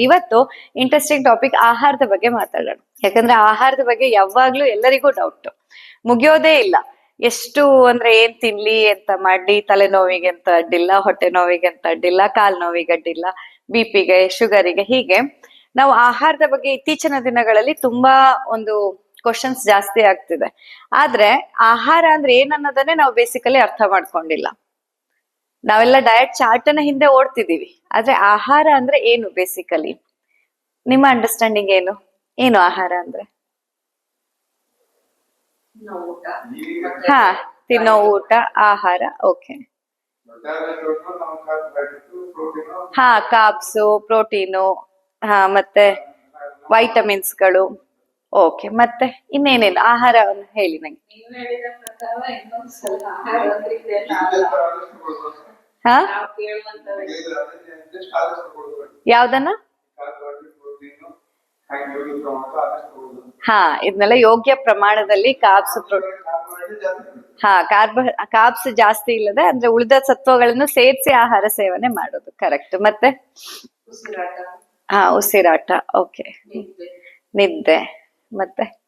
ಇವತ್ತು interesting topic ಆಹಾರದ ಬಗ್ಗೆ ಮಾತಾಡೋಣ. ಯಾಕಂದ್ರೆ ಆಹಾರದ ಬಗ್ಗೆ ಯಾವಾಗ್ಲೂ ಎಲ್ಲರಿಗೂ ಡೌಟ್ ಮುಗಿಯೋದೇ ಇಲ್ಲ. ಎಷ್ಟು ಅಂದ್ರೆ ಏನ್ ತಿನ್ಲಿ ಅಂತ ಮಾಡಿ ತಲೆನೋವಿಗೆ ಅಂತ, ಅಡ್ಡಿಲ್ಲ, ಹೊಟ್ಟೆ ನೋವಿಗೆ ಅಂತ ಅಡ್ಡಿಲ್ಲ, ಕಾಲ್ ನೋವಿಗೆ ಅಡ್ಡಿಲ್ಲ ಬಿ ಪಿಗೆ ಶುಗರಿಗೆ ಹೀಗೆ. ನಾವು ಆಹಾರದ ಬಗ್ಗೆ ಇತ್ತೀಚಿನ ದಿನಗಳಲ್ಲಿ ತುಂಬಾ ಒಂದು ಕ್ವಶನ್ಸ್ ಜಾಸ್ತಿ ಆಗ್ತಿದೆ. ಆದ್ರೆ ಆಹಾರ ಅಂದ್ರೆ ಏನನ್ನೋದನ್ನೇ ನಾವು ಬೇಸಿಕಲಿ ಅರ್ಥ ಮಾಡ್ಕೊಂಡಿಲ್ಲ. ನಾವೆಲ್ಲ ಡಯಟ್ ಚಾರ್ಟನ ಹಿಂದೆ ಓಡ್ತಿದೀವಿ ಆದ್ರೆ ಆಹಾರ ಅಂದ್ರೆ ಏನು ಬೇಸಿಕಲಿ ನಿಮ್ಮ ಅಂಡರ್ಸ್ಟ್ಯಾಂಡಿಂಗ್ ಏನು? ಏನು ಆಹಾರ ಅಂದ್ರೆ? ಹಾ, ತಿನ್ನೋ ಊಟ, ಆಹಾರ ಓಕೆ ಹಾ ಕಾಬ್ಸು ಪ್ರೋಟೀನು ಹಾ, ಮತ್ತೆ ವೈಟಮಿನ್ಸ್ಗಳು ಓಕೆ ಮತ್ತೆ ಇನ್ನೇನೇನು ಆಹಾರವನ್ನು ಹೇಳಿ ನಂಗೆ. ಹಾ. ಯಾವ್ದನ್ನ? ಹಾ ಇದನ್ನೆಲ್ಲ ಯೋಗ್ಯ ಪ್ರಮಾಣದಲ್ಲಿ ಕಾಬ್ಸ್ ಹಾ ಕಾರ್ಬ ಕಾಬ್ಸ್ ಜಾಸ್ತಿ ಇಲ್ಲದೆ ಅಂದ್ರೆ ಉಳಿದ ಸತ್ವಗಳನ್ನು ಸೇರಿಸಿ ಆಹಾರ ಸೇವನೆ ಮಾಡೋದು ಕರೆಕ್ಟ್ ಮತ್ತೆ? ಹಾ ಉಸಿರಾಟ ಓಕೆ ನಿದ್ದೆ. ಮತ್ತೆ?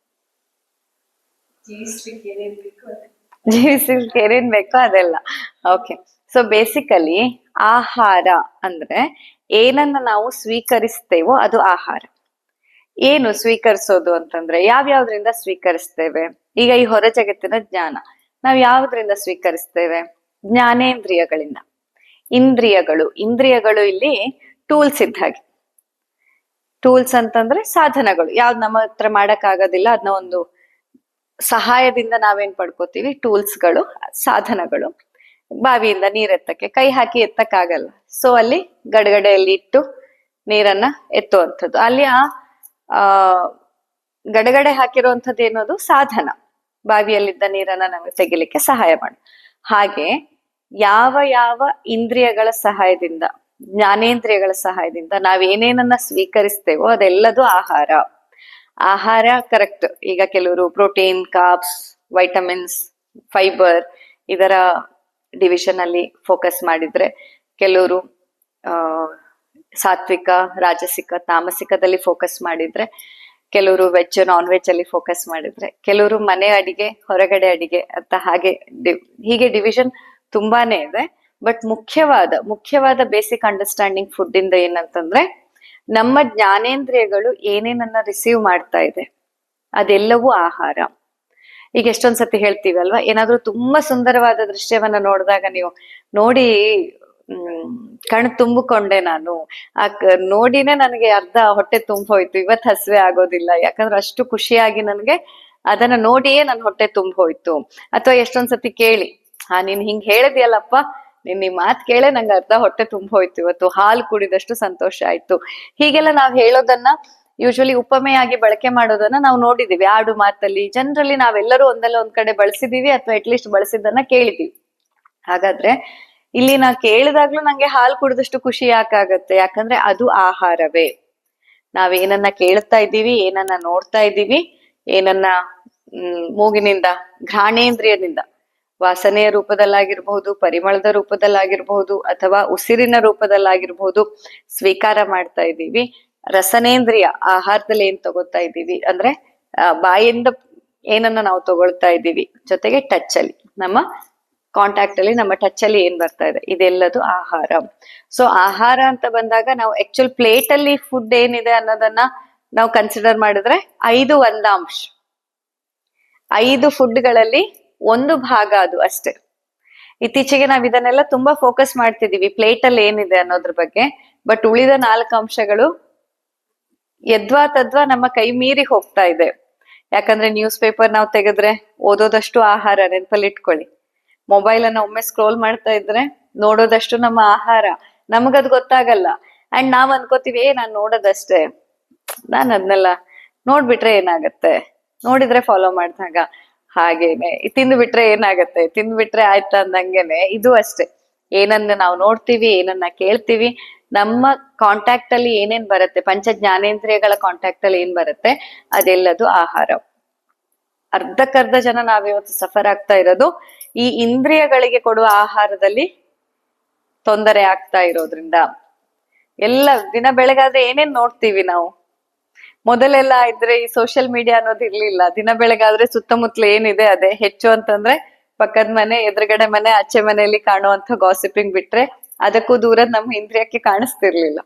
ಜೀವಿಸ್ಲಿಕ್ಕೆ ಏನೇನ್ ಬೇಕು ಅದೆಲ್ಲ. ಓಕೆ ಸೊ ಬೇಸಿಕಲಿ ಆಹಾರ ಅಂದ್ರೆ ಏನನ್ನ ನಾವು ಸ್ವೀಕರಿಸ್ತೇವೋ ಅದು ಆಹಾರ. ಏನು ಸ್ವೀಕರಿಸೋದು ಅಂತಂದ್ರೆ ಯಾವ್ಯಾವ್ದ್ರಿಂದ ಸ್ವೀಕರಿಸ್ತೇವೆ? ಈಗ ಈ ಹೊರ ಜಗತ್ತಿನ ಜ್ಞಾನ. ನಾವ್ ಯಾವ್ದ್ರಿಂದ ಸ್ವೀಕರಿಸ್ತೇವೆ? ಜ್ಞಾನೇಂದ್ರಿಯಗಳಿಂದ. ಇಂದ್ರಿಯಗಳು. ಇಂದ್ರಿಯಗಳು ಇಲ್ಲಿ ಟೂಲ್ಸ್ ಇದ್ದ ಹಾಗೆ ಟೂಲ್ಸ್ ಅಂತಂದ್ರೆ ಸಾಧನಗಳು. ಯಾವ್ದು ನಮ್ಮ ಹತ್ರ ಮಾಡಕ್ ಆಗೋದಿಲ್ಲ ಅದನ್ನ ಒಂದು ಸಹಾಯದಿಂದ ನಾವೇನ್ ಪಡ್ಕೋತೀವಿ? ಟೂಲ್ಸ್ಗಳು, ಸಾಧನಗಳು. ಬಾವಿಯಿಂದ ನೀರ್ ಎತ್ತಕ್ಕೆ, ಕೈ ಹಾಕಿ ಎತ್ತಕ್ಕಾಗಲ್ಲ. ಸೊ ಅಲ್ಲಿ ಗಡಗಡೆಯಲ್ಲಿ ಇಟ್ಟು ನೀರನ್ನ ಎತ್ತುವಂಥದ್ದು. ಅಲ್ಲಿ ಆ ಗಡಗಡೆ ಹಾಕಿರುವಂಥದ್ದು ಏನೋದು? ಸಾಧನ. ಬಾವಿಯಲ್ಲಿದ್ದ ನೀರನ್ನ ನಮಗೆ ತೆಗಿಲಿಕ್ಕೆ ಸಹಾಯ ಮಾಡು. ಹಾಗೆ ಯಾವ ಯಾವ ಇಂದ್ರಿಯಗಳ ಸಹಾಯದಿಂದ ಜ್ಞಾನೇಂದ್ರಿಯಗಳ ಸಹಾಯದಿಂದ ನಾವೇನೇನನ್ನ ಸ್ವೀಕರಿಸ್ತೇವೋ ಅದೆಲ್ಲದೂ ಆಹಾರ. ಆಹಾರ ಕರೆಕ್ಟ್ ಈಗ ಕೆಲವರು ಪ್ರೋಟೀನ್ ಕಾರ್ಬ್ಸ್ ವೈಟಮಿನ್ಸ್ ಫೈಬರ್ ಇದರ ಡಿವಿಷನ್ ಅಲ್ಲಿ ಫೋಕಸ್ ಮಾಡಿದ್ರೆ ಕೆಲವರು ಸಾತ್ವಿಕ, ರಾಜಸಿಕ, ತಾಮಸಿಕದಲ್ಲಿ ಫೋಕಸ್ ಮಾಡಿದ್ರೆ ಕೆಲವರು ವೆಜ್ ನಾನ್ ವೆಜ್ ಅಲ್ಲಿ ಫೋಕಸ್ ಮಾಡಿದ್ರೆ ಕೆಲವರು ಮನೆ ಅಡಿಗೆ, ಹೊರಗಡೆ ಅಡಿಗೆ ಅಂತ ಹಾಗೆ ಹೀಗೆ ಡಿವಿಷನ್ ತುಂಬಾನೇ ಇದೆ. ಬಟ್ ಮುಖ್ಯವಾದ ಮುಖ್ಯವಾದ ಬೇಸಿಕ್ ಅಂಡರ್ಸ್ಟ್ಯಾಂಡಿಂಗ್ ಫುಡ್ ಇಂದ ಏನಂತಂದ್ರೆ, ನಮ್ಮ ಜ್ಞಾನೇಂದ್ರಿಯಗಳು ಏನೇನನ್ನ ರಿಸೀವ್ ಮಾಡ್ತಾ ಇದೆ, ಅದೆಲ್ಲವೂ ಆಹಾರ. ಈಗ ಎಷ್ಟೊಂದ್ ಸತಿ ಹೇಳ್ತೀವಿ ಅಲ್ವಾ ಏನಾದ್ರೂ ತುಂಬಾ ಸುಂದರವಾದ ದೃಶ್ಯವನ್ನ ನೋಡಿದಾಗ ನೀವು ನೋಡಿ ಕಣ್ ತುಂಬಿಕೊಂಡೆ ನಾನು. ಆ ನೋಡಿನೇ ನನಗೆ ಅರ್ಧ ಹೊಟ್ಟೆ ತುಂಬ ಹೋಯ್ತು ಇವತ್ ಹಸಿವೆ ಆಗೋದಿಲ್ಲ. ಯಾಕಂದ್ರೆ ಅಷ್ಟು ಖುಷಿಯಾಗಿ ನನಗೆ ಅದನ್ನ ನೋಡಿಯೇ ನನ್ನ ಹೊಟ್ಟೆ ತುಂಬ ಹೋಯ್ತು ಅಥವಾ ಎಷ್ಟೊಂದ್ಸತಿ ಕೇಳಿ, ಹಾ, ನೀನ್ ಹಿಂಗ್ ಹೇಳಿದ್ಯಲ್ಲಪ್ಪ ನಿನ್ ನಿಮ್ ಮಾತ್ ಕೇಳೆ, ನಂಗೆ ಅರ್ಧ ಹೊಟ್ಟೆ ತುಂಬ ಹೋಯ್ತು. ಇವತ್ತು ಹಾಲು ಕುಡಿದಷ್ಟು ಸಂತೋಷ ಆಯ್ತು. ಹೀಗೆಲ್ಲ ನಾವ್ ಹೇಳೋದನ್ನ ಯೂಶಲಿ ಉಪಮೆಯಾಗಿ ಬಳಕೆ ಮಾಡೋದನ್ನ ನಾವು ನೋಡಿದೀವಿ. ಆಡು ಮಾತಲ್ಲಿ ಜನರಲಿ ನಾವೆಲ್ಲರೂ ಒಂದಲ್ಲ ಒಂದ್ ಕಡೆ ಬಳಸಿದೀವಿ ಅಥವಾ ಅಟ್ಲೀಸ್ಟ್ ಬಳಸಿದ್ದನ್ನ ಕೇಳಿದೀವಿ. ಹಾಗಾದ್ರೆ ಇಲ್ಲಿ ನಾ ಕೇಳಿದಾಗ್ಲೂ ನಂಗೆ ಹಾಲು ಕುಡಿದಷ್ಟು ಖುಷಿ ಯಾಕಾಗತ್ತೆ? ಯಾಕಂದ್ರೆ ಅದು ಆಹಾರವೇ. ನಾವೇನನ್ನ ಕೇಳ್ತಾ ಇದ್ದೀವಿ, ಏನನ್ನ ನೋಡ್ತಾ ಇದ್ದೀವಿ, ಏನನ್ನ ಮೂಗಿನಿಂದ, ಘ್ರಾಣೇಂದ್ರಿಯದಿಂದ. ವಾಸನೆಯ ರೂಪದಲ್ಲಾಗಿರ್ಬಹುದು, ಪರಿಮಳದ ರೂಪದಲ್ಲಾಗಿರ್ಬಹುದು ಅಥವಾ ಉಸಿರಿನ ರೂಪದಲ್ಲಾಗಿರ್ಬಹುದು ಸ್ವೀಕಾರ ಮಾಡ್ತಾ ಇದ್ದೀವಿ. ರಸನೇಂದ್ರಿಯ ಆಹಾರದಲ್ಲಿ ಏನ್ ತಗೋತಾ ಇದ್ದೀವಿ ಅಂದ್ರೆ ಬಾಯಿಂದ ಏನನ್ನ ನಾವು ತಗೊಳ್ತಾ ಇದ್ದೀವಿ. ಜೊತೆಗೆ ಟಚ್ ಅಲ್ಲಿ, ನಮ್ಮ ಕಾಂಟ್ಯಾಕ್ಟ್ ಅಲ್ಲಿ, ನಮ್ಮ ಟಚ್ ಅಲ್ಲಿ ಏನ್ ಬರ್ತಾ ಇದೆ? ಇದೆಲ್ಲದು ಆಹಾರ. ಸೊ ಆಹಾರ ಅಂತ ಬಂದಾಗ ನಾವು ಆಕ್ಚುಲ್ ಪ್ಲೇಟ್ ಅಲ್ಲಿ ಫುಡ್ ಏನಿದೆ ಅನ್ನೋದನ್ನ ನಾವು ಕನ್ಸಿಡರ್ ಮಾಡಿದ್ರೆ ಐದು ಒಂದಾಂಶ. ಐದು ಫುಡ್ಗಳಲ್ಲಿ ಒಂದು ಭಾಗ ಅದು ಅಷ್ಟೇ. ಇತ್ತೀಚೆಗೆ ನಾವ್ ಇದನ್ನೆಲ್ಲ ತುಂಬಾ ಫೋಕಸ್ ಮಾಡ್ತಿದೀವಿ ಪ್ಲೇಟ್ ಅಲ್ಲಿ ಏನಿದೆ ಅನ್ನೋದ್ರ ಬಗ್ಗೆ. ಬಟ್ ಉಳಿದ ನಾಲ್ಕು ಅಂಶಗಳು ಯದ್ವಾ ತದ್ವಾ ನಮ್ಮ ಕೈ ಮೀರಿ ಹೋಗ್ತಾ ಇದೆ. ಯಾಕಂದ್ರೆ ನ್ಯೂಸ್ ಪೇಪರ್ ನಾವು ತೆಗೆದ್ರೆ ಓದೋದಷ್ಟು ಆಹಾರ ನೆನಪಲ್ಲಿ ಇಟ್ಕೊಳ್ಳಿ ಮೊಬೈಲ್ ಅನ್ನ ಒಮ್ಮೆ ಸ್ಕ್ರೋಲ್ ಮಾಡ್ತಾ ಇದ್ರೆ ನೋಡೋದಷ್ಟು ನಮ್ಮ ಆಹಾರ. ನಮಗದ್ ಗೊತ್ತಾಗಲ್ಲ. ಅಂಡ್ ನಾವ್ ಅನ್ಕೋತೀವಿ, ಏ, ನಾನ್ ನೋಡೋದಷ್ಟೇ. ನಾನ್ ಅದನ್ನೆಲ್ಲ ನೋಡ್ಬಿಟ್ರೆ ಏನಾಗತ್ತೆ? ನೋಡಿದ್ರೆ ಫಾಲೋ ಮಾಡಿದಾಗ. ಹಾಗೇನೆ. ತಿಂದು ಬಿಟ್ರೆ ಏನಾಗತ್ತೆ? ತಿಂದು ಬಿಟ್ರೆ ಆಯ್ತಾ ಅಂದಂಗೆನೆ ಇದು ಅಷ್ಟೇ. ಏನನ್ನ ನಾವು ನೋಡ್ತೀವಿ, ಏನನ್ನ ಕೇಳ್ತೀವಿ, ನಮ್ಮ ಕಾಂಟ್ಯಾಕ್ಟ್ ಅಲ್ಲಿ ಏನೇನ್ ಬರುತ್ತೆ? ಪಂಚ ಜ್ಞಾನೇಂದ್ರಿಯಗಳ ಕಾಂಟ್ಯಾಕ್ಟ್ ಅಲ್ಲಿ ಏನ್ ಬರುತ್ತೆ? ಅದೆಲ್ಲದು ಆಹಾರ. ಅರ್ಧಕ್ಕರ್ಧ ಜನ ನಾವಿವತ್ತು ಸಫರ್ ಆಗ್ತಾ ಇರೋದು. ಈ ಇಂದ್ರಿಯಗಳಿಗೆ ಕೊಡುವ ಆಹಾರದಲ್ಲಿ ತೊಂದರೆ ಆಗ್ತಾ ಇರೋದ್ರಿಂದ. ಎಲ್ಲ ದಿನ ಬೆಳಗಾದ್ರೆ ಏನೇನ್ ನೋಡ್ತೀವಿ ನಾವು? ಮೊದಲೆಲ್ಲ ಇದ್ರೆ ಈ ಸೋಷಿಯಲ್ ಮೀಡಿಯಾ ಅನ್ನೋದು ಇರ್ಲಿಲ್ಲ. ದಿನ ಬೆಳಗಾದ್ರೆ ಸುತ್ತಮುತ್ತಲು ಏನಿದೆ ಅದೇ. ಹೆಚ್ಚು ಅಂತಂದ್ರೆ ಪಕ್ಕದ ಮನೆ, ಎದುರುಗಡೆ ಮನೆ, ಆಚೆ ಮನೆಯಲ್ಲಿ ಕಾಣುವಂತ ಗಾಸಿಪಿಂಗ್ ಬಿಟ್ರೆ ಅದಕ್ಕೂ ದೂರ ನಮ್ಮ ಇಂದ್ರಿಯಕ್ಕೆ ಕಾಣಿಸ್ತಿರ್ಲಿಲ್ಲ.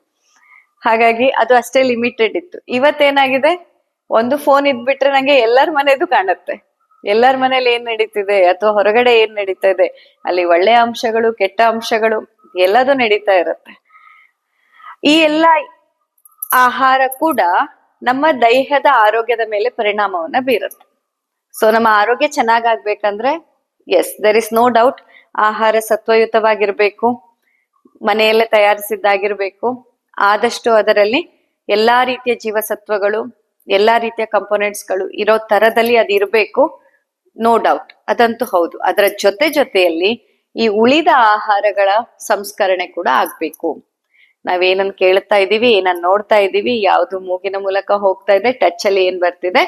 ಹಾಗಾಗಿ ಅದು ಅಷ್ಟೇ ಲಿಮಿಟೆಡ್ ಇತ್ತು. ಇವತ್ತೇನಾಗಿದೆ? ಒಂದು ಫೋನ್ ಇದ್ಬಿಟ್ರೆ ನಂಗೆ ಎಲ್ಲರ ಮನೆದು ಕಾಣುತ್ತೆ. ಎಲ್ಲರ ಮನೇಲಿ ಏನ್ ನಡೀತಿದೆ? ಅಥವಾ ಹೊರಗಡೆ ಏನ್ ನಡೀತಾ ಇದೆ ಅಲ್ಲಿ ಒಳ್ಳೆ ಅಂಶಗಳು, ಕೆಟ್ಟ ಅಂಶಗಳು, ಎಲ್ಲದೂ ನಡೀತಾ ಇರುತ್ತೆ. ಈ ಎಲ್ಲ ಆಹಾರ ಕೂಡ ನಮ್ಮ ದೈಹದ ಆರೋಗ್ಯದ ಮೇಲೆ ಪರಿಣಾಮವನ್ನ ಬೀರುತ್ತೆ. ಸೊ ನಮ್ಮ ಆರೋಗ್ಯ ಚೆನ್ನಾಗಾಗ್ಬೇಕಂದ್ರೆ yes there is no doubt ಆಹಾರ ಸತ್ವಯುತವಾಗಿರ್ಬೇಕು, ಮನೆಯಲ್ಲೇ ತಯಾರಿಸಿದ್ದಾಗಿರ್ಬೇಕು, ಆದಷ್ಟು ಅದರಲ್ಲಿ ಎಲ್ಲಾ ರೀತಿಯ ಜೀವಸತ್ವಗಳು, ಎಲ್ಲಾ ರೀತಿಯ ಕಂಪೋನೆಂಟ್ಸ್ಗಳು ಇರೋ ತರದಲ್ಲಿ ಅದು ಇರಬೇಕು ನೋ ಡೌಟ್ ಅದಂತೂ ಹೌದು. ಅದರ ಜೊತೆ ಜೊತೆಯಲ್ಲಿ ಈ ಉಳಿದ ಆಹಾರಗಳ ಸಂಸ್ಕರಣೆ ಕೂಡ ಆಗ್ಬೇಕು. ನಾವೇನನ್ ಕೇಳ್ತಾ ಇದೀವಿ ಏನನ್ ನೋಡ್ತಾ ಇದೀವಿ, ಯಾವ್ದು ಮೂಗಿನ ಮೂಲಕ ಹೋಗ್ತಾ ಇದೆ ಟಚ್ ಅಲ್ಲಿ ಏನ್ ಬರ್ತಿದೆ,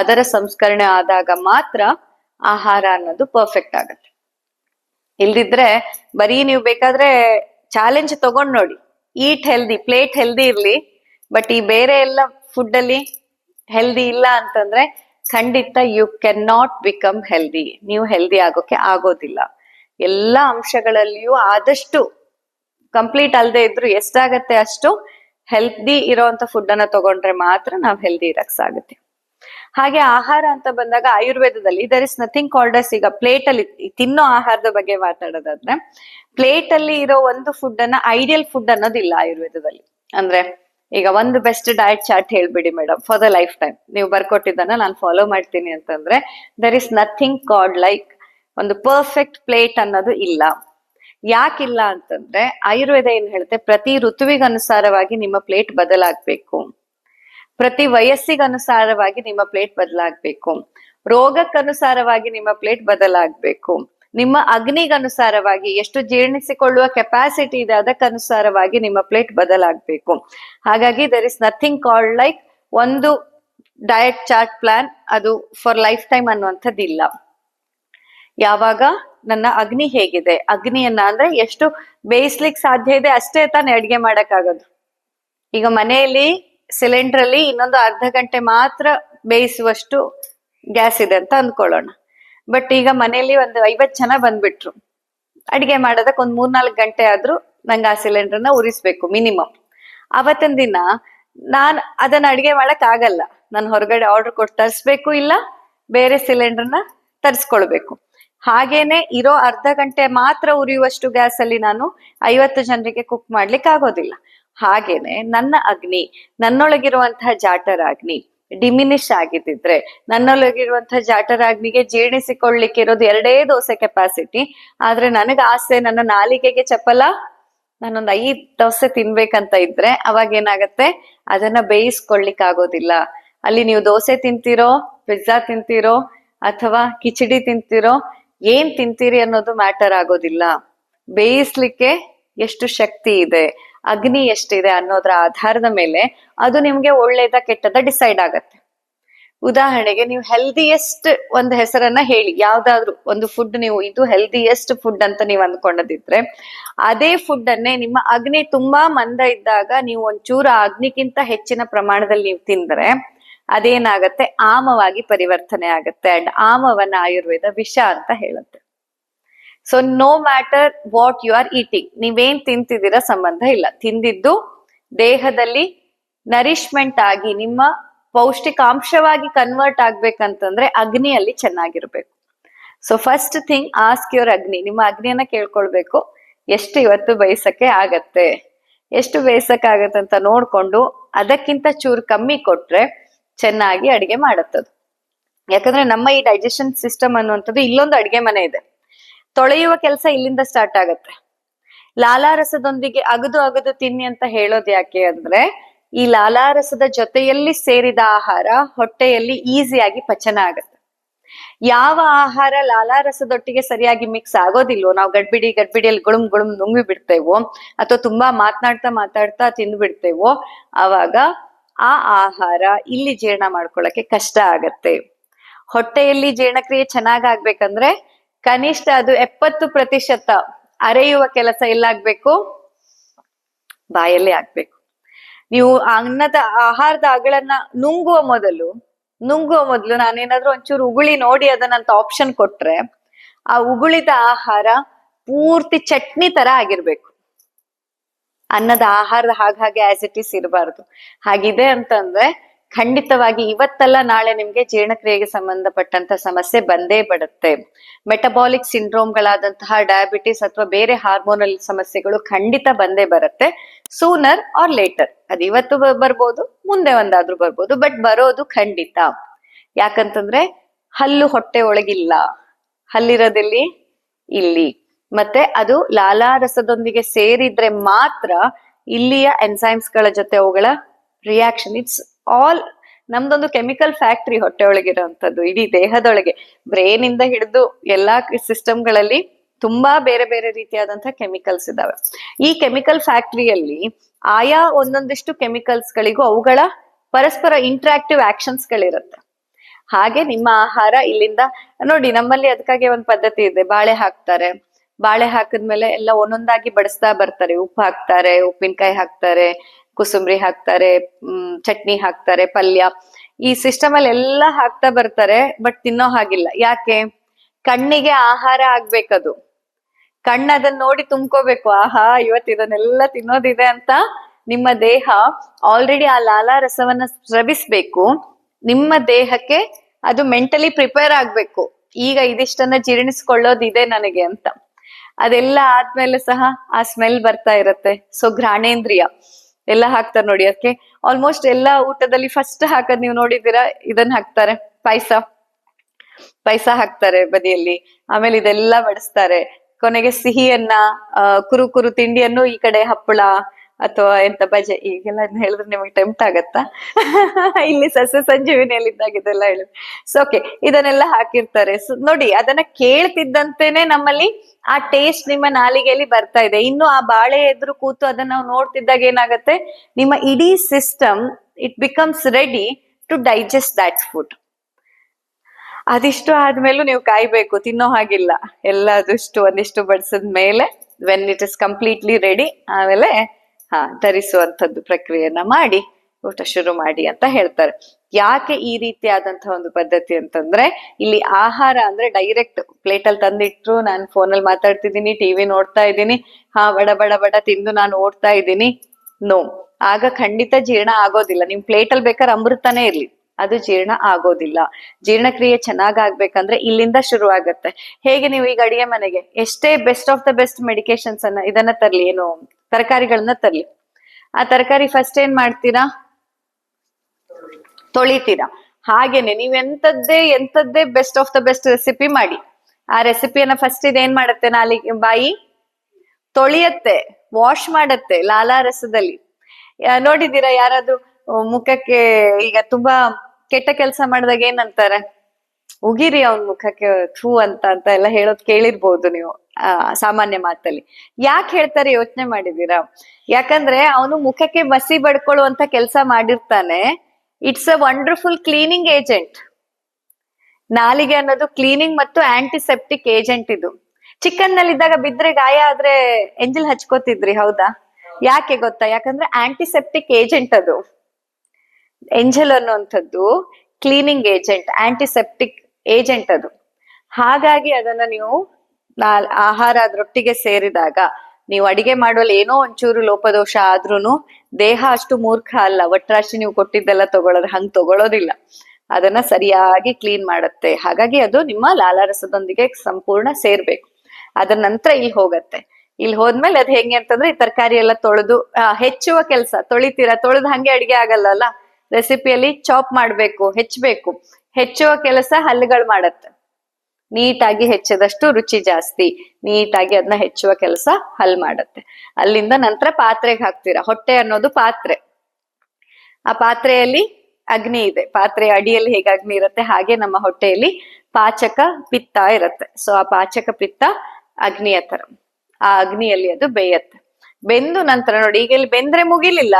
ಅದರ ಸಂಸ್ಕರಣೆ ಆದಾಗ ಮಾತ್ರ ಆಹಾರ ಅನ್ನೋದು ಪರ್ಫೆಕ್ಟ್ ಆಗತ್ತೆ. ಇಲ್ದಿದ್ರೆ ಬರೀ ನೀವು ಬೇಕಾದ್ರೆ ಚಾಲೆಂಜ್ ತಗೊಂಡ್ ನೋಡಿ. ಈಟ್ ಹೆಲ್ದಿ ಪ್ಲೇಟ್ ಹೆಲ್ದಿ ಇರ್ಲಿ ಬಟ್ ಈ ಬೇರೆ ಎಲ್ಲ ಫುಡ್ ಅಲ್ಲಿ ಹೆಲ್ದಿ ಇಲ್ಲ ಅಂತಂದ್ರೆ ಖಂಡಿತ you can not become healthy ನೀವು ಹೆಲ್ದಿ ಆಗೋಕೆ ಆಗೋದಿಲ್ಲ. ಎಲ್ಲ ಅಂಶಗಳಲ್ಲಿಯೂ ಆದಷ್ಟು ಕಂಪ್ಲೀಟ್ ಅಲ್ಲದೆ ಇದ್ರು ಎಷ್ಟಾಗತ್ತೆ ಅಷ್ಟು ಹೆಲ್ದಿ ಇರೋಂತ ಫುಡ್ ಅನ್ನ ತಗೊಂಡ್ರೆ ಮಾತ್ರ ನಾವು ಹೆಲ್ದಿ ಇರಕ್ ಸಾಗುತ್ತೆ ಹಾಗೆ ಆಹಾರ ಅಂತ ಬಂದಾಗ ಆಯುರ್ವೇದದಲ್ಲಿ there is nothing called as ಈಗ ಪ್ಲೇಟ್ ಅಲ್ಲಿ ತಿನ್ನೋ ಆಹಾರದ ಬಗ್ಗೆ ಮಾತಾಡೋದಾದ್ರೆ ಪ್ಲೇಟ್ ಅಲ್ಲಿ ಇರೋ ಒಂದು ಫುಡ್ ಅನ್ನ ಐಡಿಯಲ್ ಫುಡ್ ಅನ್ನೋದಿಲ್ಲ ಆಯುರ್ವೇದದಲ್ಲಿ. ಅಂದ್ರೆ ಈಗ ಒಂದು ಬೆಸ್ಟ್ ಡಯಟ್ ಚಾರ್ಟ್ ಹೇಳ್ಬಿಡಿ madam for the life time ನೀವು ಬರ್ಕೊಟ್ಟಿದ್ದನ್ನ ನಾನು ಫಾಲೋ ಮಾಡ್ತೀನಿ ಅಂತಂದ್ರೆ there is nothing called like ಒಂದು ಪರ್ಫೆಕ್ಟ್ ಪ್ಲೇಟ್ ಅನ್ನೋದು ಇಲ್ಲ. ಯಾಕಿಲ್ಲ ಅಂತಂದ್ರೆ ಆಯುರ್ವೇದ ಏನ್ ಹೇಳುತ್ತೆ? ಪ್ರತಿ ಋತುವಿಗನುಸಾರವಾಗಿ ನಿಮ್ಮ ಪ್ಲೇಟ್ ಬದಲಾಗ್ಬೇಕು. ಪ್ರತಿ ವಯಸ್ಸಿಗನುಸಾರವಾಗಿ ನಿಮ್ಮ ಪ್ಲೇಟ್ ಬದಲಾಗ್ಬೇಕು. ರೋಗಕ್ಕನುಸಾರವಾಗಿ ನಿಮ್ಮ ಪ್ಲೇಟ್ ಬದಲಾಗ್ಬೇಕು. ನಿಮ್ಮ ಅಗ್ನಿಗನುಸಾರವಾಗಿ ಎಷ್ಟು ಜೀರ್ಣಿಸಿಕೊಳ್ಳುವ ಕೆಪಾಸಿಟಿ ಇದೆ ಅದಕ್ಕನುಸಾರವಾಗಿ ನಿಮ್ಮ ಪ್ಲೇಟ್ ಬದಲಾಗ್ಬೇಕು. ಹಾಗಾಗಿ there is nothing called like ಒಂದು ಡಯಟ್ ಚಾರ್ಟ್ ಪ್ಲಾನ್ ಅದು ಫಾರ್ ಲೈಫ್ ಟೈಮ್ ಅನ್ನುವಂಥದ್ದಿಲ್ಲ. ಯಾವಾಗ? ನನ್ನ ಅಗ್ನಿ ಹೇಗಿದೆ? ಅಗ್ನಿಯನ್ನ ಅಂದ್ರೆ ಎಷ್ಟು ಬೇಯಿಸ್ಲಿಕ್ ಸಾಧ್ಯ ಇದೆ ಅಷ್ಟೇ ತಾನೇ ಅಡ್ಗೆ ಮಾಡಕ್ಕಾಗೋದು. ಈಗ ಮನೆಯಲ್ಲಿ ಸಿಲಿಂಡರ್ ಅಲ್ಲಿ ಇನ್ನೊಂದು ಅರ್ಧ ಗಂಟೆ ಮಾತ್ರ ಬೇಯಿಸುವಷ್ಟು ಗ್ಯಾಸ್ ಇದೆ ಅಂತ ಅಂದ್ಕೊಳ್ಳೋಣ. ಬಟ್ ಈಗ ಮನೆಯಲ್ಲಿ ಒಂದು ಐವತ್ ಜನ ಬಂದ್ಬಿಟ್ರು. ಅಡಿಗೆ ಮಾಡೋದಕ್ಕೆ ಒಂದ್ ಮೂರ್ನಾಲ್ಕು ಗಂಟೆ ಆದ್ರೂ ನಂಗೆ ಆ ಸಿಲಿಂಡರ್ನ ಉರಿಸ್ಬೇಕು ಮಿನಿಮಮ್ ಅವತ್ತಿನ ದಿನ ನಾನ್ ಅದನ್ನ ಅಡಿಗೆ ಮಾಡಕ್ ಆಗಲ್ಲ. ನಾನು ಹೊರಗಡೆ ಆರ್ಡರ್ ಕೊಟ್ಟು ತರಿಸ್ಬೇಕು ಇಲ್ಲ, ಬೇರೆ ಸಿಲಿಂಡರ್ನ ತರಿಸ್ಕೊಳ್ಬೇಕು. ಹಾಗೇನೆ ಇರೋ ಅರ್ಧ ಗಂಟೆ ಮಾತ್ರ ಉರಿಯುವಷ್ಟು ಗ್ಯಾಸ್ ಅಲ್ಲಿ ನಾನು ಐವತ್ತು ಜನರಿಗೆ ಕುಕ್ ಮಾಡ್ಲಿಕ್ಕೆ ಆಗೋದಿಲ್ಲ ಹಾಗೇನೆ ನನ್ನ ಅಗ್ನಿ, ನನ್ನೊಳಗಿರುವಂತಹ ಜಾಟರ ಅಗ್ನಿ ಡಿಮಿನಿಶ್ ಆಗಿದ್ದಿದ್ರೆ ನನ್ನೊಳಗಿರುವಂತಹ ಜಾಟರ ಅಗ್ನಿಗೆ ಜೀರ್ಣಿಸಿಕೊಳ್ಳಿಕ್ಕೆ ಇರೋದು ಎರಡೇ ದೋಸೆ ಕೆಪಾಸಿಟಿ ಆದ್ರೆ ನನಗೆ ಆಸೆ, ನನ್ನ ನಾಲಿಗೆಗೆ ಚಪ್ಪಲ, ನಾನೊಂದ್ ಐದ್ ದೋಸೆ ತಿನ್ಬೇಕಂತ ಇದ್ರೆ ಅವಾಗ ಏನಾಗತ್ತೆ? ಅದನ್ನ ಬೇಯಿಸ್ಕೊಳ್ಲಿಕ್ ಆಗೋದಿಲ್ಲ ಅಲ್ಲಿ ನೀವು ದೋಸೆ ತಿಂತೀರೋ ಪಿಜ್ಜಾ ತಿಂತೀರೋ, ಅಥವಾ ಕಿಚಡಿ ತಿಂತೀರೋ ಏನ್ ತಿಂತೀರಿ ಅನ್ನೋದು ಮ್ಯಾಟರ್ ಆಗೋದಿಲ್ಲ. ಬೇಯಿಸ್ಲಿಕ್ಕೆ ಎಷ್ಟು ಶಕ್ತಿ ಇದೆ, ಅಗ್ನಿ ಎಷ್ಟಿದೆ ಅನ್ನೋದ್ರ ಆಧಾರದ ಮೇಲೆ ಅದು ನಿಮ್ಗೆ ಒಳ್ಳೇದ ಕೆಟ್ಟದ ಡಿಸೈಡ್ ಆಗತ್ತೆ. ಉದಾಹರಣೆಗೆ ನೀವು ಹೆಲ್ದಿಯೆಸ್ಟ್ ಒಂದು ಹೆಸರನ್ನ ಹೇಳಿ, ಯಾವ್ದಾದ್ರು ಒಂದು ಫುಡ್ ನೀವು ಇದು ಹೆಲ್ದಿಯೆಸ್ಟ್ ಫುಡ್ ಅಂತ ನೀವು ಅಂದ್ಕೊಂಡದಿದ್ರೆ, ಅದೇ ಫುಡ್ ಅನ್ನೇ ನಿಮ್ಮ ಅಗ್ನಿ ತುಂಬಾ ಮಂದ ಇದ್ದಾಗ ನೀವು ಒಂಚೂರು ಅಗ್ನಿಗಿಂತ ಹೆಚ್ಚಿನ ಪ್ರಮಾಣದಲ್ಲಿ ನೀವು ತಿಂದ್ರೆ ಅದೇನಾಗತ್ತೆ? ಆಮವಾಗಿ ಪರಿವರ್ತನೆ ಆಗತ್ತೆ. ಅಂಡ್ ಆಮವನ್ನ ಆಯುರ್ವೇದ ವಿಷ ಅಂತ ಹೇಳುತ್ತೆ. So no matter what you are eating ನೀವೇನ್ ತಿಂತಿದ್ದೀರಾ ಸಂಬಂಧ ಇಲ್ಲ. ತಿಂದಿದ್ದು ದೇಹದಲ್ಲಿ ನರಿಶ್ಮೆಂಟ್ ಆಗಿ, ನಿಮ್ಮ ಪೌಷ್ಟಿಕಾಂಶವಾಗಿ ಕನ್ವರ್ಟ್ ಆಗ್ಬೇಕಂತಂದ್ರೆ ಅಗ್ನಿಯಲ್ಲಿ ಚೆನ್ನಾಗಿರ್ಬೇಕು. So first thing ask your ಅಗ್ನಿ. ನಿಮ್ಮ ಅಗ್ನಿಯನ್ನ ಕೇಳ್ಕೊಳ್ಬೇಕು. ಎಷ್ಟು ಇವತ್ತು ಬಯಸಕ್ಕೆ ಆಗತ್ತೆ? ಎಷ್ಟು ಬೇಯಿಸಕ್ಕಾಗತ್ತೆ ಅಂತ ನೋಡ್ಕೊಂಡು ಅದಕ್ಕಿಂತ ಚೂರು ಕಮ್ಮಿ ಕೊಟ್ರೆ ಚೆನ್ನಾಗಿ ಅಡಿಗೆ ಮಾಡತ್ತದು ಯಾಕಂದ್ರೆ ನಮ್ಮ ಈ ಡೈಜೆಷನ್ ಸಿಸ್ಟಮ್ ಅನ್ನುವಂಥದ್ದು ಇಲ್ಲೊಂದು ಅಡಿಗೆ ಮನೆ ಇದೆ. ತೊಳೆಯುವ ಕೆಲಸ ಇಲ್ಲಿಂದ ಸ್ಟಾರ್ಟ್ ಆಗತ್ತೆ. ಲಾಲಾರಸದೊಂದಿಗೆ ಅಗದು ಅಗದು ತಿನ್ನಿ ಅಂತ ಹೇಳೋದು ಯಾಕೆ ಅಂದ್ರೆ, ಈ ಲಾಲಾರಸದ ಜೊತೆಯಲ್ಲಿ ಸೇರಿದ ಆಹಾರ ಹೊಟ್ಟೆಯಲ್ಲಿ ಈಸಿಯಾಗಿ ಪಚನ ಆಗತ್ತೆ. ಯಾವ ಆಹಾರ ಲಾಲಾರಸದೊಟ್ಟಿಗೆ ಸರಿಯಾಗಿ ಮಿಕ್ಸ್ ಆಗೋದಿಲ್ವೋ, ನಾವು ಗಡ್ಬಿಡಿ, ಗಡ್ಬಿಡಿಯಲ್ಲಿ ಗುಳುಮ್ ಗುಳುಂ ನುಂಗಿ ಬಿಡ್ತೇವೋ ಅಥವಾ ತುಂಬಾ ಮಾತನಾಡ್ತಾ ಮಾತಾಡ್ತಾ ತಿಂದು ಬಿಡ್ತೇವೋ ಆವಾಗ ಆ ಆಹಾರ ಇಲ್ಲಿ ಜೀರ್ಣ ಮಾಡ್ಕೊಳ್ಳಕ್ಕೆ ಕಷ್ಟ ಆಗತ್ತೆ. ಹೊಟ್ಟೆಯಲ್ಲಿ ಜೀರ್ಣಕ್ರಿಯೆ ಚೆನ್ನಾಗಾಗ್ಬೇಕಂದ್ರೆ ಕನಿಷ್ಠ ಅದು ಎಪ್ಪತ್ತು ಪ್ರತಿಶತ ಅರೆಯುವ ಕೆಲಸ ಎಲ್ಲಾಗ್ಬೇಕು? ಬಾಯಲ್ಲೇ ಆಗ್ಬೇಕು. ನೀವು ಅನ್ನದ ಆಹಾರದ ಅಗಳನ್ನ ನುಂಗುವ ಮೊದಲು ನುಂಗುವ ಮೊದಲು ನಾನೇನಾದ್ರೂ ಒಂಚೂರು ಉಗುಳಿ ನೋಡಿ ಅದನ್ನಂತ ಆಪ್ಷನ್ ಕೊಟ್ರೆ, ಆ ಉಗುಳಿದ ಆಹಾರ ಪೂರ್ತಿ ಚಟ್ನಿ ತರ ಆಗಿರ್ಬೇಕು. ಅನ್ನದ ಆಹಾರದ ಹಾಗೆ ಆಸ್ ಇಟ್ ಇಸ್ ಇರಬಾರ್ದು. ಹಾಗಿದೆ ಅಂತಂದ್ರೆ ಖಂಡಿತವಾಗಿ ಇವತ್ತಲ್ಲ ನಾಳೆ ನಿಮ್ಗೆ ಜೀರ್ಣಕ್ರಿಯೆಗೆ ಸಂಬಂಧಪಟ್ಟಂತ ಸಮಸ್ಯೆ ಬಂದೇ ಬರುತ್ತೆ. ಮೆಟಬಾಲಿಕ್ ಸಿಂಡ್ರೋಮ್ಗಳಾದಂತಹ ಡಯಾಬಿಟಿಸ್ ಅಥವಾ ಬೇರೆ ಹಾರ್ಮೋನಲ್ ಸಮಸ್ಯೆಗಳು ಖಂಡಿತ ಬಂದೇ ಬರುತ್ತೆ. ಸೂನರ್ ಆರ್ ಲೇಟರ್ ಅದು ಇವತ್ತು ಬರ್ಬೋದು, ಮುಂದೆ ಒಂದಾದ್ರೂ ಬರ್ಬೋದು ಬಟ್ ಬರೋದು ಖಂಡಿತ. ಯಾಕಂತಂದ್ರೆ ಹಲ್ಲು ಹೊಟ್ಟೆ ಒಳಗಿಲ್ಲ. ಹಲ್ಲಿರೋದಿಲ್ಲಿ ಇಲ್ಲಿ. ಮತ್ತೆ ಅದು ಲಾಲಾ ರಸದೊಂದಿಗೆ ಸೇರಿದ್ರೆ ಮಾತ್ರ ಇಲ್ಲಿಯ ಎನ್ಸೈಮ್ಸ್ಗಳ ಜೊತೆ ಅವುಗಳ ರಿಯಾಕ್ಷನ್ ಇಟ್ಸ್ ಆಲ್ ನಮ್ದೊಂದು ಕೆಮಿಕಲ್ ಫ್ಯಾಕ್ಟ್ರಿ ಹೊಟ್ಟೆ ಒಳಗಿರುವಂತದ್ದು ಇಡೀ ದೇಹದೊಳಗೆ. ಬ್ರೇನ್ ಇಂದ ಹಿಡಿದು ಎಲ್ಲಾ ಸಿಸ್ಟಮ್ಗಳಲ್ಲಿ ತುಂಬಾ ಬೇರೆ ಬೇರೆ ರೀತಿಯಾದಂತಹ ಕೆಮಿಕಲ್ಸ್ ಇದಾವೆ. ಈ ಕೆಮಿಕಲ್ ಫ್ಯಾಕ್ಟ್ರಿಯಲ್ಲಿ ಆಯಾ ಒಂದೊಂದಿಷ್ಟು ಕೆಮಿಕಲ್ಸ್ ಗಳಿಗೂ ಅವುಗಳ ಪರಸ್ಪರ ಇಂಟ್ರಾಕ್ಟಿವ್ ಆಕ್ಷನ್ಸ್ ಗಳಿರುತ್ತೆ. ಹಾಗೆ ನಿಮ್ಮ ಆಹಾರ ಇಲ್ಲಿಂದ, ನೋಡಿ ನಮ್ಮಲ್ಲಿ ಅದಕ್ಕಾಗಿ ಒಂದು ಪದ್ಧತಿ ಇದೆ, ಬಾಳೆ ಹಾಕ್ತಾರೆ. ಬಾಳೆ ಹಾಕಿದ್ಮೇಲೆ ಎಲ್ಲ ಒಂದೊಂದಾಗಿ ಬಡಿಸ್ತಾ ಬರ್ತಾರೆ. ಉಪ್ಪು ಹಾಕ್ತಾರೆ, ಉಪ್ಪಿನಕಾಯಿ ಹಾಕ್ತಾರೆ, ಕುಸುಂಬರಿ ಹಾಕ್ತಾರೆ ಚಟ್ನಿ ಹಾಕ್ತಾರೆ, ಪಲ್ಯ. ಈ ಸಿಸ್ಟಮ್ ಅಲ್ಲಿ ಎಲ್ಲ ಹಾಕ್ತಾ ಬರ್ತಾರೆ ಬಟ್ ತಿನ್ನೋ ಹಾಗಿಲ್ಲ. ಯಾಕೆ? ಕಣ್ಣಿಗೆ ಆಹಾರ ಆಗ್ಬೇಕದು. ಕಣ್ಣು ಅದನ್ನ ನೋಡಿ ತುಂಬ್ಕೋಬೇಕು. ಆಹಾ, ಇವತ್ತು ಇದನ್ನೆಲ್ಲ ತಿನ್ನೋದಿದೆ ಅಂತ ನಿಮ್ಮ ದೇಹ ಆಲ್ರೆಡಿ ಆ ಲಾಲಾ ರಸವನ್ನ ಸ್ರವಿಸ್ಬೇಕು. ನಿಮ್ಮ ದೇಹಕ್ಕೆ ಅದು ಮೆಂಟಲಿ ಪ್ರಿಪೇರ್ ಆಗ್ಬೇಕು. ಈಗ ಇದಿಷ್ಟನ್ನ ಜೀರ್ಣಿಸ್ಕೊಳ್ಳೋದಿದೆ ನನಗೆ ಅಂತ. ಅದೆಲ್ಲ ಆದ್ಮೇಲೆ ಸಹ ಆ ಸ್ಮೆಲ್ ಬರ್ತಾ ಇರತ್ತೆ. ಸೊ ಘ್ರಾಣೇಂದ್ರಿಯ ಎಲ್ಲ ಹಾಕ್ತಾರೆ ನೋಡಿ ಅದಕ್ಕೆ. ಆಲ್ಮೋಸ್ಟ್ ಎಲ್ಲ ಊಟದಲ್ಲಿ ಫಸ್ಟ್ ಹಾಕದ್ ನೀವು ನೋಡಿದ್ದೀರಾ? ಇದನ್ನ ಹಾಕ್ತಾರೆ. ಪಾಯಸ. ಪಾಯಸ ಹಾಕ್ತಾರೆ ಬದಿಯಲ್ಲಿ. ಆಮೇಲೆ ಇದೆಲ್ಲ ಬಡಿಸ್ತಾರೆ. ಕೊನೆಗೆ ಸಿಹಿಯನ್ನ ಅಹ್ ಕುರು ಕುರು ತಿಂಡಿಯನ್ನು ಈ ಕಡೆ ಹಪ್ಪಳ ಅಥವಾ ಎಂತ ಬಜೆ ಈಗೆಲ್ಲ ಹೇಳಿದ್ರೆ ನಿಮಗೆ ಟೆಂಪ್ಟ್ ಆಗತ್ತಾ? ಇಲ್ಲಿ ಸಸ್ಯ ಸಂಜೀವಿನಿಯಲ್ಲಿ ಇದ್ದಾಗ ಇದೆಲ್ಲ ಸೊ ಓಕೆ ಇದನ್ನೆಲ್ಲ ಹಾಕಿರ್ತಾರೆ. ಸೊ ನೋಡಿ, ಅದನ್ನ ಕೇಳ್ತಿದ್ದಂತೆನೆ ನಮ್ಮಲ್ಲಿ ಆ ಟೇಸ್ಟ್ ನಿಮ್ಮ ನಾಲಿಗೆಯಲ್ಲಿ ಬರ್ತಾ ಇದೆ. ಇನ್ನು ಆ ಬಾಳೆ ಎದುರು ಕೂತು ಅದನ್ನ ನಾವು ನೋಡ್ತಿದ್ದಾಗ ಏನಾಗತ್ತೆ? ನಿಮ್ಮ ಇಡೀ system it becomes ready to digest that food ಅದಿಷ್ಟು ಆದ್ಮೇಲೂ ನೀವು ಕಾಯ್ಬೇಕು, ತಿನ್ನೋ ಹಾಗಿಲ್ಲ. ಎಲ್ಲ ಅದಿಷ್ಟು, ಒಂದಿಷ್ಟು ಬಡಿಸಿದ ಮೇಲೆ when it is completely ready ಆಮೇಲೆ ಹಾ ತರಿಸುವಂಥದ್ದು ಪ್ರಕ್ರಿಯೆಯನ್ನ ಮಾಡಿ, ಊಟ ಶುರು ಮಾಡಿ ಅಂತ ಹೇಳ್ತಾರೆ. ಯಾಕೆ ಈ ರೀತಿಯಾದಂತಹ ಒಂದು ಪದ್ಧತಿ ಅಂತಂದ್ರೆ, ಇಲ್ಲಿ ಆಹಾರ ಅಂದ್ರೆ ಡೈರೆಕ್ಟ್ ಪ್ಲೇಟ್ ಅಲ್ಲಿ ತಂದಿಟ್ರು, ನಾನು ಫೋನಲ್ಲಿ ಮಾತಾಡ್ತಿದ್ದೀನಿ ಟಿವಿ ನೋಡ್ತಾ ಇದ್ದೀನಿ, ಹಾ, ಬಡ ಬಡ ಬಡ ತಿಂದು ನಾನು ಓಡ್ತಾ ಇದ್ದೀನಿ ನೋ ಆಗ ಖಂಡಿತ ಜೀರ್ಣ ಆಗೋದಿಲ್ಲ. ನಿಮ್ ಪ್ಲೇಟ್ ಅಲ್ಲಿ ಬೇಕಾದ್ರೆ ಅಮೃತನೇ ಇರ್ಲಿ. ಅದು ಜೀರ್ಣ ಆಗೋದಿಲ್ಲ. ಜೀರ್ಣಕ್ರಿಯೆ ಚೆನ್ನಾಗ್ ಆಗ್ಬೇಕಂದ್ರೆ ಇಲ್ಲಿಂದ ಶುರು ಆಗತ್ತೆ. ಹೇಗೆ ನೀವು ಈಗ ಅಡಿಗೆ ಮನೆಗೆ? ಎಷ್ಟೇ best of the best medications ಅನ್ನ ಇದನ್ನ ತರ್ಲಿ, ಏನು ತರಕಾರಿಗಳನ್ನ ತರ್ಲಿ. ಆ ತರಕಾರಿ ಫಸ್ಟ್ ಏನ್ ಮಾಡ್ತೀರಾ? ತೊಳಿತೀರಾ. ಹಾಗೇನೆ ನೀವ್ ಎಂತದ್ದೇ ಎಂತದ್ದೇ best of the best recipe ಮಾಡಿ. ಆ ರೆಸಿಪಿಯನ್ನ ಫಸ್ಟ್ ಇದೇನ್ ಮಾಡತ್ತೆ ನಾಲಿಗೆ ಬಾಯಿ? ತೊಳಿಯತ್ತೆ ವಾಶ್ ಮಾಡತ್ತೆ ಲಾಲಾ ರಸದಲ್ಲಿ. ನೋಡಿದೀರಾ ಯಾರಾದ್ರೂ ಮುಖಕ್ಕೆ ಈಗ ತುಂಬಾ ಕೆಟ್ಟ ಕೆಲಸ ಮಾಡಿದಾಗ ಏನಂತಾರೆ ಉಗಿರಿ ಅವನ್ ಮುಖಕ್ಕೆ ಥೂ ಅಂತ ಅಂತ ಎಲ್ಲ ಹೇಳೋದ್ ಕೇಳಿರ್ಬೋದು ನೀವು ಸಾಮಾನ್ಯ ಮಾತಲ್ಲಿ. ಯಾಕೆ ಹೇಳ್ತಾರೆ ಯೋಚನೆ ಮಾಡಿದೀರಾ ಯಾಕಂದ್ರೆ ಅವನು ಮುಖಕ್ಕೆ ಮಸಿ ಬಡ್ಕೊಳ್ಳುವಂತ ಕೆಲಸ ಮಾಡಿರ್ತಾನೆ. It's a wonderful cleaning agent ನಾಲಿಗೆ ಅನ್ನೋದು ಕ್ಲೀನಿಂಗ್ ಮತ್ತು ಆಂಟಿಸೆಪ್ಟಿಕ್ ಏಜೆಂಟ್ ಇದು. ಚಿಕನ್ನಲ್ಲಿ ಇದ್ದಾಗ ಬಿದ್ರೆ ಗಾಯ ಆದ್ರೆ ಎಂಜಿಲ್ ಹಚ್ಕೋತಿದ್ರಿ, ಹೌದಾ? ಯಾಕೆ ಗೊತ್ತಾ? ಯಾಕಂದ್ರೆ ಆಂಟಿಸೆಪ್ಟಿಕ್ ಏಜೆಂಟ್ ಅದು. ಎಂಜಲ್ ಅನ್ನುವಂಥದ್ದು ಕ್ಲೀನಿಂಗ್ ಏಜೆಂಟ್ ಆಂಟಿಸೆಪ್ಟಿಕ್ ಏಜೆಂಟ್ ಅದು. ಹಾಗಾಗಿ ಅದನ್ನ ನೀವು ಆಹಾರ ಅದರೊಟ್ಟಿಗೆ ಸೇರಿದಾಗ ನೀವು ಅಡಿಗೆ ಮಾಡುವಲ್ಲಿ ಏನೋ ಒಂಚೂರು ಲೋಪದೋಷ ಆದ್ರೂನು ದೇಹ ಅಷ್ಟು ಮೂರ್ಖ ಅಲ್ಲ, ಒಟ್ರಾಶಿ ನೀವು ಕೊಟ್ಟಿದ್ದೆಲ್ಲ ತಗೊಳ್ಳೋದು ಹಂಗ್ ತಗೊಳ್ಳೋದಿಲ್ಲ ಅದನ್ನ ಸರಿಯಾಗಿ ಕ್ಲೀನ್ ಮಾಡುತ್ತೆ. ಹಾಗಾಗಿ ಅದು ನಿಮ್ಮ ಲಾಲಾರಸದೊಂದಿಗೆ ಸಂಪೂರ್ಣ ಸೇರ್ಬೇಕು. ಅದ್ರ ನಂತರ ಇಲ್ಲಿ ಹೋಗತ್ತೆ. ಇಲ್ಲಿ ಹೋದ್ಮೇಲೆ ಅದ್ ಹೆಂಗೆ ಅಂತಂದ್ರೆ ಈ ತರಕಾರಿ ಎಲ್ಲ ತೊಳೆದು ಹೆಚ್ಚುವ ಕೆಲಸ, ತೊಳಿತೀರಾ, ತೊಳೆದು ಹಂಗೆ ಅಡಿಗೆ ಆಗಲ್ಲ ರೆಸಿಪಿಯಲ್ಲಿ ಚಾಪ್ ಮಾಡ್ಬೇಕು, ಹೆಚ್ಚಬೇಕು. ಹೆಚ್ಚುವ ಕೆಲಸ ಹಲ್ಲುಗಳು ಮಾಡತ್ತೆ. ನೀಟಾಗಿ ಹೆಚ್ಚದಷ್ಟು ರುಚಿ ಜಾಸ್ತಿ, ನೀಟಾಗಿ ಅದನ್ನ ಹೆಚ್ಚುವ ಕೆಲಸ ಹಲ್ ಮಾಡತ್ತೆ. ಅಲ್ಲಿಂದ ನಂತರ ಪಾತ್ರೆಗೆ ಹಾಕ್ತೀರಾ? ಹೊಟ್ಟೆ ಅನ್ನೋದು ಪಾತ್ರೆ. ಆ ಪಾತ್ರೆಯಲ್ಲಿ ಅಗ್ನಿ ಇದೆ. ಪಾತ್ರೆ ಅಡಿಯಲ್ಲಿ ಹೇಗೆ ಅಗ್ನಿ ಇರುತ್ತೆ? ಹಾಗೆ ನಮ್ಮ ಹೊಟ್ಟೆಯಲ್ಲಿ ಪಾಚಕ ಪಿತ್ತ ಇರುತ್ತೆ. ಸೊ ಆ ಪಾಚಕ ಪಿತ್ತ ಅಗ್ನಿಯ ತರ ಆ ಅಗ್ನಿಯಲ್ಲಿ ಅದು ಬೇಯತ್ತೆ. ಬೆಂದು ನಂತರ ನೋಡಿ, ಈಗ ಇಲ್ಲಿ ಬೆಂದ್ರೆ ಮುಗಿಲಿಲ್ಲ.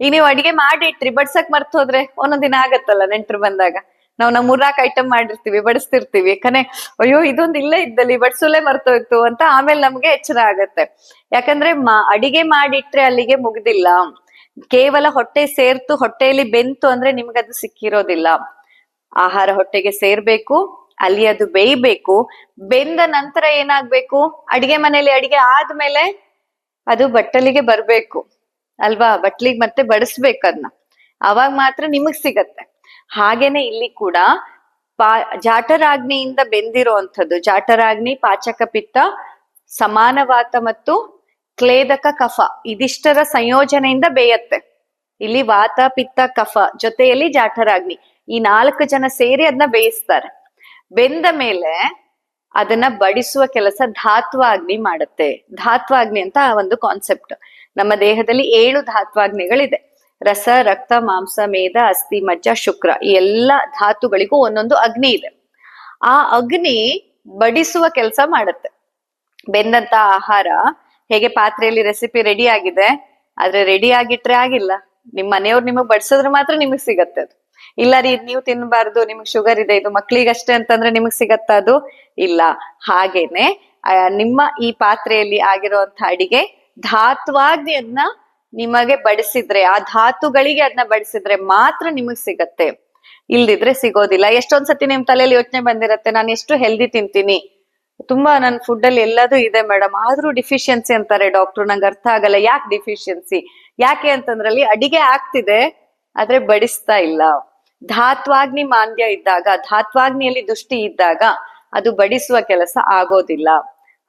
ಈಗ ನೀವು ಅಡಿಗೆ ಮಾಡಿ ಇಟ್ರಿ, ಬಡ್ಸಕ್ ಮರ್ತ್ ಹೋದ್ರೆ ದಿನ ಆಗತ್ತಲ್ಲ ನೆಂಟ್ರು ಬಂದಾಗ. ನಾವು ನಮ್ ಮೂರ್ನಾಲ್ಕು ಐಟಮ್ ಮಾಡಿರ್ತೀವಿ, ಬಡಿಸ್ತಿರ್ತೀವಿ. ಯಾಕಂದ್ರೆ, ಅಯ್ಯೋ, ಇದೊಂದು ಇಲ್ಲೇ ಇದ್ದಲ್ಲಿ, ಬಡಿಸೋಲೆ ಮರ್ತೋಯ್ತು ಅಂತ ಆಮೇಲೆ ನಮ್ಗೆ ಎಚ್ಚರ ಆಗತ್ತೆ. ಯಾಕಂದ್ರೆ ಅಡಿಗೆ ಮಾಡಿಟ್ರೆ ಅಲ್ಲಿಗೆ ಮುಗ್ದಿಲ್ಲ. ಕೇವಲ ಹೊಟ್ಟೆ ಸೇರ್ತು, ಹೊಟ್ಟೆಯಲ್ಲಿ ಬೆಂತು ಅಂದ್ರೆ ನಿಮ್ಗೆ ಅದು ಸಿಕ್ಕಿರೋದಿಲ್ಲ. ಆಹಾರ ಹೊಟ್ಟೆಗೆ ಸೇರ್ಬೇಕು, ಅಲ್ಲಿ ಅದು ಬೇಯ್ಬೇಕು, ಬೆಂದ ನಂತರ ಏನಾಗ್ಬೇಕು? ಅಡಿಗೆ ಮನೆಯಲ್ಲಿ ಅಡಿಗೆ ಆದ್ಮೇಲೆ ಅದು ಬಟ್ಟಲಿಗೆ ಬರ್ಬೇಕು. ಅಲ್ವಾ? ಬಟ್ಲಿಗೆ ಮತ್ತೆ ಬಡಿಸ್ಬೇಕು ಅದನ್ನ ಅವಾಗ ಮಾತ್ರ ನಿಮಗ್ ಸಿಗತ್ತೆ. ಹಾಗೇನೆ ಇಲ್ಲಿ ಕೂಡ ಪಾ ಜಾಠರಾಗ್ನಿಯಿಂದ ಬೆಂದಿರುವಂಥದ್ದು. ಜಾಟರಾಗ್ನಿ ಪಾಚಕ ಪಿತ್ತ, ಸಮಾನವಾತ ಮತ್ತು ಕ್ಲೇದಕ ಕಫ. ಇದಿಷ್ಟರ ಸಂಯೋಜನೆಯಿಂದ ಬೇಯತ್ತೆ. ಇಲ್ಲಿ ವಾತ, ಪಿತ್ತ, ಕಫ ಜೊತೆಯಲ್ಲಿ ಜಾಠರಾಗ್ನಿ ಈ ನಾಲ್ಕು ಜನ ಸೇರಿ ಅದನ್ನ ಬೇಯಿಸ್ತಾರೆ. ಬೆಂದ ಮೇಲೆ ಅದನ್ನ ಬಡಿಸುವ ಕೆಲಸ ಧಾತ್ವಾಗ್ನಿ ಮಾಡುತ್ತೆ. ಧಾತ್ವಾಗ್ನಿ ಅಂತ ಒಂದು ಕಾನ್ಸೆಪ್ಟ್ ನಮ್ಮ ದೇಹದಲ್ಲಿ ಏಳು ಧಾತ್ವಾಗ್ನಿಗಳಿದೆ. ರಸ, ರಕ್ತ, ಮಾಂಸ ಮೇಧ ಅಸ್ಥಿ, ಮಜ್ಜ, ಶುಕ್ರ ಈ ಎಲ್ಲ ಧಾತುಗಳಿಗೂ ಒಂದೊಂದು ಅಗ್ನಿ ಇದೆ. ಆ ಅಗ್ನಿ ಬಡಿಸುವ ಕೆಲಸ ಮಾಡುತ್ತೆ. ಬೆಂದಂತ ಆಹಾರ, ಹೇಗೆ ಪಾತ್ರೆಯಲ್ಲಿ ರೆಸಿಪಿ ರೆಡಿ ಆಗಿದೆ, ಆದ್ರೆ ರೆಡಿ ಆಗಿಟ್ರೆ ಆಗಿಲ್ಲ. ನಿಮ್ ಮನೆಯವ್ರು ನಿಮಗ್ ಬಡಿಸಿದ್ರೆ ಮಾತ್ರ ನಿಮಗ್ ಸಿಗತ್ತೆ ಅದು. ಇಲ್ಲ ರೀ ನೀವು ತಿನ್ಬಾರ್ದು, ನಿಮಗ್ ಶುಗರ್ ಇದೆ, ಇದು ಮಕ್ಳಿಗಷ್ಟೇ ಅಂತಂದ್ರೆ ನಿಮಗ್ ಸಿಗತ್ತ ಅದು? ಇಲ್ಲ. ಹಾಗೇನೆ ನಿಮ್ಮ ಈ ಪಾತ್ರೆಯಲ್ಲಿ ಆಗಿರುವಂತ ಅಡಿಗೆ ಧಾತ್ವಾಗ್ನಿ ಅದನ್ನ ನಿಮಗೆ ಬಡಿಸಿದ್ರೆ, ಆ ಧಾತುಗಳಿಗೆ ಅದನ್ನ ಬಡಿಸಿದ್ರೆ ಮಾತ್ರ ನಿಮಗ್ ಸಿಗತ್ತೆ. ಇಲ್ದಿದ್ರೆ ಸಿಗೋದಿಲ್ಲ. ಎಷ್ಟೊಂದ್ ಸತಿ ನಿಮ್ ತಲೆಯಲ್ಲಿ ಯೋಚನೆ ಬಂದಿರತ್ತೆ, ನಾನು ಎಷ್ಟು ಹೆಲ್ದಿ ತಿಂತೀನಿ. ತುಂಬಾ ನನ್ ಫುಡ್ ಅಲ್ಲಿ ಎಲ್ಲದೂ ಇದೆ ಮೇಡಮ್. ಆದ್ರೂ ಡಿಫಿಷಿಯನ್ಸಿ ಅಂತಾರೆ ಡಾಕ್ಟರ್ ನಂಗೆ ಅರ್ಥ ಆಗಲ್ಲ. ಯಾಕೆ ಡಿಫಿಷಿಯನ್ಸಿ ಯಾಕೆ ಅಂತಂದ್ರಲ್ಲಿ ಅಡಿಗೆ ಆಗ್ತಿದೆ, ಆದ್ರೆ ಬಡಿಸ್ತಾ ಇಲ್ಲ. ಧಾತ್ವಾಗ್ನಿ ಮಾಂದ್ಯ ಇದ್ದಾಗ, ಧಾತ್ವಾಗ್ನಿಯಲ್ಲಿ ದುಷ್ಟಿ ಇದ್ದಾಗ ಅದು ಬಡಿಸುವ ಕೆಲಸ ಆಗೋದಿಲ್ಲ.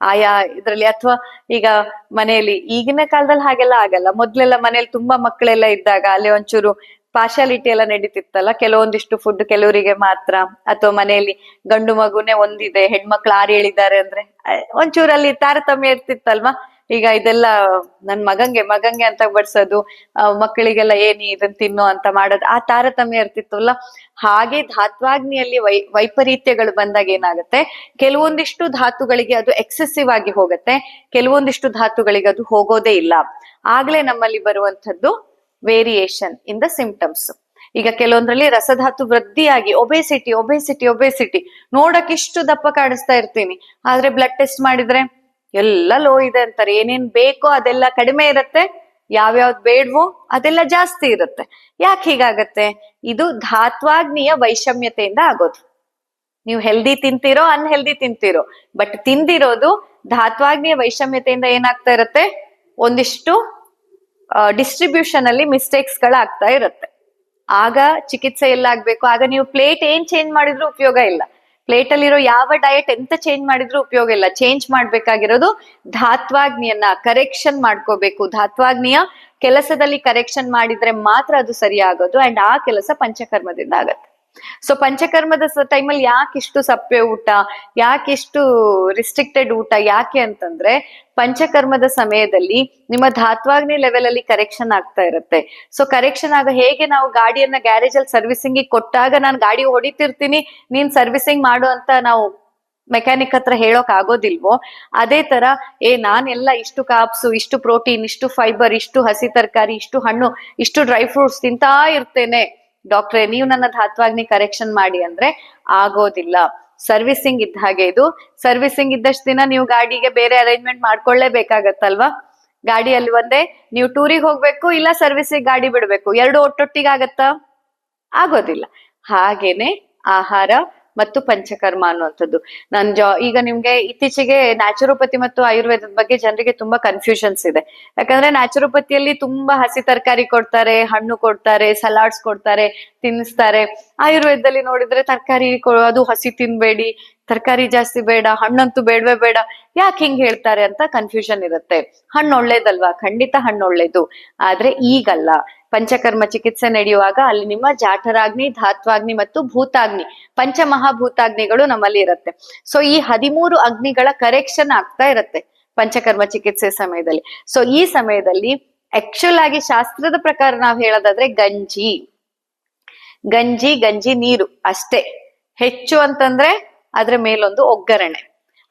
ಆಯಾ ಇದ್ರಲ್ಲಿ ಅಥವಾ ಈಗ ಮನೆಯಲ್ಲಿ ಈಗಿನ ಕಾಲದಲ್ಲಿ ಹಾಗೆಲ್ಲ ಆಗಲ್ಲ. ಮೊದ್ಲೆಲ್ಲ ಮನೇಲಿ ತುಂಬಾ ಮಕ್ಕಳೆಲ್ಲ ಇದ್ದಾಗ ಅಲ್ಲಿ ಒಂಚೂರು ಪಾರ್ಶಾಲಿಟಿ ಎಲ್ಲ ನಡೀತಿತ್ತಲ್ಲ? ಕೆಲವೊಂದಿಷ್ಟು ಫುಡ್ ಕೆಲವರಿಗೆ ಮಾತ್ರ, ಅಥವಾ ಮನೆಯಲ್ಲಿ ಗಂಡು ಮಗುನೇ ಒಂದಿದೆ, ಹೆಣ್ಮಕ್ಳು ಆರು ಹೇಳಿದ್ದಾರೆ ಅಂದ್ರೆ ಒಂಚೂರಲ್ಲಿ ತಾರತಮ್ಯ ಇರ್ತಿತ್ತಲ್ವಾ? ಈಗ ಇದೆಲ್ಲ ನನ್ ಮಗಂಗೆ ಮಗಂಗೆ ಅಂತ ಬಡ್ಸೋದು ಮಕ್ಕಳಿಗೆಲ್ಲ ಏನಿ ಇದನ್ ತಿನ್ನು ಅಂತ ಮಾಡೋದು, ಆ ತಾರತಮ್ಯ ಇರ್ತಿತ್ತಲ್ಲ? ಹಾಗೆ ಧಾತ್ವಾಗ್ನಿಯಲ್ಲಿ ವೈ, ವೈಪರೀತ್ಯಗಳು ಬಂದಾಗ ಏನಾಗುತ್ತೆ? ಕೆಲವೊಂದಿಷ್ಟು ಧಾತುಗಳಿಗೆ ಅದು ಎಕ್ಸೆಸಿವ್ ಆಗಿ ಹೋಗುತ್ತೆ, ಕೆಲವೊಂದಿಷ್ಟು ಧಾತುಗಳಿಗೆ ಅದು ಹೋಗೋದೇ ಇಲ್ಲ. ಆಗ್ಲೇ ನಮ್ಮಲ್ಲಿ ಬರುವಂತದ್ದು ವೇರಿಯೇಷನ್ ಇನ್ ದ ಸಿಂಪ್ಟಮ್ಸ್ ಈಗ ಕೆಲವೊಂದ್ರಲ್ಲಿ ರಸಧಾತು ವೃದ್ಧಿಯಾಗಿ ಒಬೆಸಿಟಿ ಒಬೆಸಿಟಿ ಒಬೆಸಿಟಿ ನೋಡಕ್ ಇಷ್ಟು ದಪ್ಪ ಕಾಣಿಸ್ತಾ ಇರ್ತೀನಿ. ಆದ್ರೆ ಬ್ಲಡ್ ಟೆಸ್ಟ್ ಮಾಡಿದ್ರೆ ಎಲ್ಲ ಲೋ ಇದೆ ಅಂತಾರೆ. ಏನೇನ್ ಬೇಕೋ ಅದೆಲ್ಲ ಕಡಿಮೆ ಇರತ್ತೆ. ಯಾವ್ಯಾವ್ದು ಬೇಡವೋ ಅದೆಲ್ಲ ಜಾಸ್ತಿ ಇರುತ್ತೆ. ಯಾಕೆ ಹೀಗಾಗತ್ತೆ? ಇದು ಧಾತ್ವಾಗ್ನಿಯ ವೈಷಮ್ಯತೆಯಿಂದ ಆಗೋದು. ನೀವು ಹೆಲ್ದಿ ತಿಂತೀರೋ ಅನ್ಹೆಲ್ದಿ ತಿಂತೀರೋ ಬಟ್ ತಿಂದಿರೋದು ಧಾತ್ವಾಗ್ನಿಯ ವೈಷಮ್ಯತೆಯಿಂದ ಏನಾಗ್ತಾ ಇರತ್ತೆ? ಒಂದಿಷ್ಟು ಡಿಸ್ಟ್ರಿಬ್ಯೂಷನ್ ಅಲ್ಲಿ ಮಿಸ್ಟೇಕ್ಸ್ ಗಳಾಗ್ತಾ ಇರುತ್ತೆ. ಆಗ ಚಿಕಿತ್ಸೆ ಎಲ್ಲ ಆಗ್ಬೇಕು. ಆಗ ನೀವು ಪ್ಲೇಟ್ ಏನ್ ಚೇಂಜ್ ಮಾಡಿದ್ರು ಉಪಯೋಗ ಇಲ್ಲ. ಪ್ಲೇಟ್ ಅಲ್ಲಿರೋ ಯಾವ ಡಯಟ್ ಎಂತ ಚೇಂಜ್ ಮಾಡಿದ್ರು ಉಪಯೋಗ ಇಲ್ಲ. ಚೇಂಜ್ ಮಾಡ್ಬೇಕಾಗಿರೋದು ಧಾತ್ವಾಗ್ನಿಯನ್ನ ಕರೆಕ್ಷನ್ ಮಾಡ್ಕೋಬೇಕು. ಧಾತ್ವಾಗ್ನಿಯ ಕೆಲಸದಲ್ಲಿ ಕರೆಕ್ಷನ್ ಮಾಡಿದ್ರೆ ಮಾತ್ರ ಅದು ಸರಿ ಆಗೋದು ಅಂಡ್ ಆ ಕೆಲಸ ಪಂಚಕರ್ಮದಿಂದ ಆಗತ್ತೆ. ಸೊ ಪಂಚಕರ್ಮದ ಟೈಮಲ್ಲಿ ಯಾಕೆ ಇಷ್ಟು ಸಪ್ಪೆ ಊಟ, ಯಾಕೆ ಇಷ್ಟು ರಿಸ್ಟ್ರಿಕ್ಟೆಡ್ ಊಟ, ಯಾಕೆ ಅಂತಂದ್ರೆ ಪಂಚಕರ್ಮದ ಸಮಯದಲ್ಲಿ ನಿಮ್ಮ ಧಾತ್ವಾಗ್ನಿ ಲೆವೆಲ್ ಅಲ್ಲಿ ಕರೆಕ್ಷನ್ ಆಗ್ತಾ ಇರುತ್ತೆ. ಸೊ ಕರೆಕ್ಷನ್ ಆಗ ಹೇಗೆ ನಾವು ಗಾಡಿಯನ್ನ ಗ್ಯಾರೇಜ್ ಅಲ್ಲಿ ಸರ್ವಿಸಿಂಗ್ ಕೊಟ್ಟಾಗ ನಾನು ಗಾಡಿ ಹೊಡಿತಿರ್ತೀನಿ, ನೀನ್ ಸರ್ವಿಸಿಂಗ್ ಮಾಡು ಅಂತ ನಾವು ಮೆಕ್ಯಾನಿಕ್ ಹತ್ರ ಹೇಳೋಕ್ ಆಗೋದಿಲ್ವೋ? ಅದೇ ತರ, ಏ, ನಾನೆಲ್ಲ ಇಷ್ಟು ಕಾಪ್ಸ್ ಇಷ್ಟು ಪ್ರೋಟೀನ್ ಇಷ್ಟು ಫೈಬರ್ ಇಷ್ಟು ಹಸಿ ತರಕಾರಿ, ಇಷ್ಟು ಹಣ್ಣು, ಇಷ್ಟು ಡ್ರೈ ಫ್ರೂಟ್ಸ್ ತಿಂತಾ ಇರ್ತೇನೆ. ಡಾಕ್ಟ್ರೆ ನೀವು ನನ್ನ ಧಾತ್ವಾಗ್ನಿ ಕರೆಕ್ಷನ್ ಮಾಡಿ ಅಂದ್ರೆ ಆಗೋದಿಲ್ಲ. ಸರ್ವಿಸಿಂಗ್ ಇದ್ದ ಹಾಗೆ ಇದು. ಸರ್ವಿಸಿಂಗ್ ಇದ್ದಷ್ಟು ದಿನ ನೀವು ಗಾಡಿಗೆ ಬೇರೆ ಅರೇಂಜ್ಮೆಂಟ್ ಮಾಡ್ಕೊಳ್ಳೇಬೇಕಾಗತ್ತಲ್ವಾ? ಗಾಡಿಯಲ್ಲಿ ಒಂದೇ, ನೀವು ಟೂರಿಗೆ ಹೋಗ್ಬೇಕು ಇಲ್ಲ ಸರ್ವಿಸಿಗೆ ಗಾಡಿ ಬಿಡ್ಬೇಕು? ಎರಡು ಒಟ್ಟೊಟ್ಟಿಗೆ ಆಗತ್ತಾ ಆಗೋದಿಲ್ಲ. ಹಾಗೇನೆ ಆಹಾರ ಮತ್ತು ಪಂಚಕರ್ಮ ಅನ್ನುವಂಥದ್ದು. ನನ್ ಜಾ, ಈಗ ನಿಮ್ಗೆ ಇತ್ತೀಚೆಗೆ ನ್ಯಾಚುರೋಪತಿ ಮತ್ತು ಆಯುರ್ವೇದದ ಬಗ್ಗೆ ಜನರಿಗೆ ತುಂಬಾ ಕನ್ಫ್ಯೂಷನ್ಸ್ ಇದೆ. ಯಾಕಂದ್ರೆ ನ್ಯಾಚುರೋಪತಿಯಲ್ಲಿ ತುಂಬಾ ಹಸಿ ತರಕಾರಿ ಕೊಡ್ತಾರೆ, ಹಣ್ಣು ಕೊಡ್ತಾರೆ ಸಲಾಡ್ಸ್ ಕೊಡ್ತಾರೆ, ತಿನ್ನಿಸ್ತಾರೆ. ಆಯುರ್ವೇದದಲ್ಲಿ ನೋಡಿದ್ರೆ ತರಕಾರಿ ಅದು ಹಸಿ ತಿನ್ಬೇಡಿ, ತರಕಾರಿ ಜಾಸ್ತಿ ಬೇಡ, ಹಣ್ಣಂತೂ ಬೇಡವೇ ಬೇಡ. ಯಾಕೆ ಹಿಂಗ್ ಹೇಳ್ತಾರೆ ಅಂತ ಕನ್ಫ್ಯೂಷನ್ ಇರುತ್ತೆ. ಹಣ್ಣು ಒಳ್ಳೇದಲ್ವಾ? ಖಂಡಿತ ಹಣ್ಣು ಒಳ್ಳೇದು. ಆದ್ರೆ ಈಗಲ್ಲ. ಪಂಚಕರ್ಮ ಚಿಕಿತ್ಸೆ ನಡೆಯುವಾಗ ಅಲ್ಲಿ ನಿಮ್ಮ ಜಾಠರಾಗ್ನಿ, ಧಾತ್ವಾಗ್ನಿ ಮತ್ತು ಭೂತಾಗ್ನಿ, ಪಂಚಮಹಾಭೂತಾಗ್ನಿಗಳು ನಮ್ಮಲ್ಲಿ ಇರುತ್ತೆ. ಸೊ ಈ ಹದಿಮೂರು ಅಗ್ನಿಗಳ ಕರೆಕ್ಷನ್ ಆಗ್ತಾ ಇರುತ್ತೆ ಪಂಚಕರ್ಮ ಚಿಕಿತ್ಸೆ ಸಮಯದಲ್ಲಿ. ಸೊ ಈ ಸಮಯದಲ್ಲಿ ಆಕ್ಚುಲ್ ಆಗಿ ಶಾಸ್ತ್ರದ ಪ್ರಕಾರ ನಾವು ಹೇಳೋದಾದ್ರೆ ಗಂಜಿ. ಗಂಜಿ ಗಂಜಿ ನೀರು ಅಷ್ಟೇ. ಹೆಚ್ಚು ಅಂತಂದ್ರೆ ಅದ್ರ ಮೇಲೊಂದು ಒಗ್ಗರಣೆ.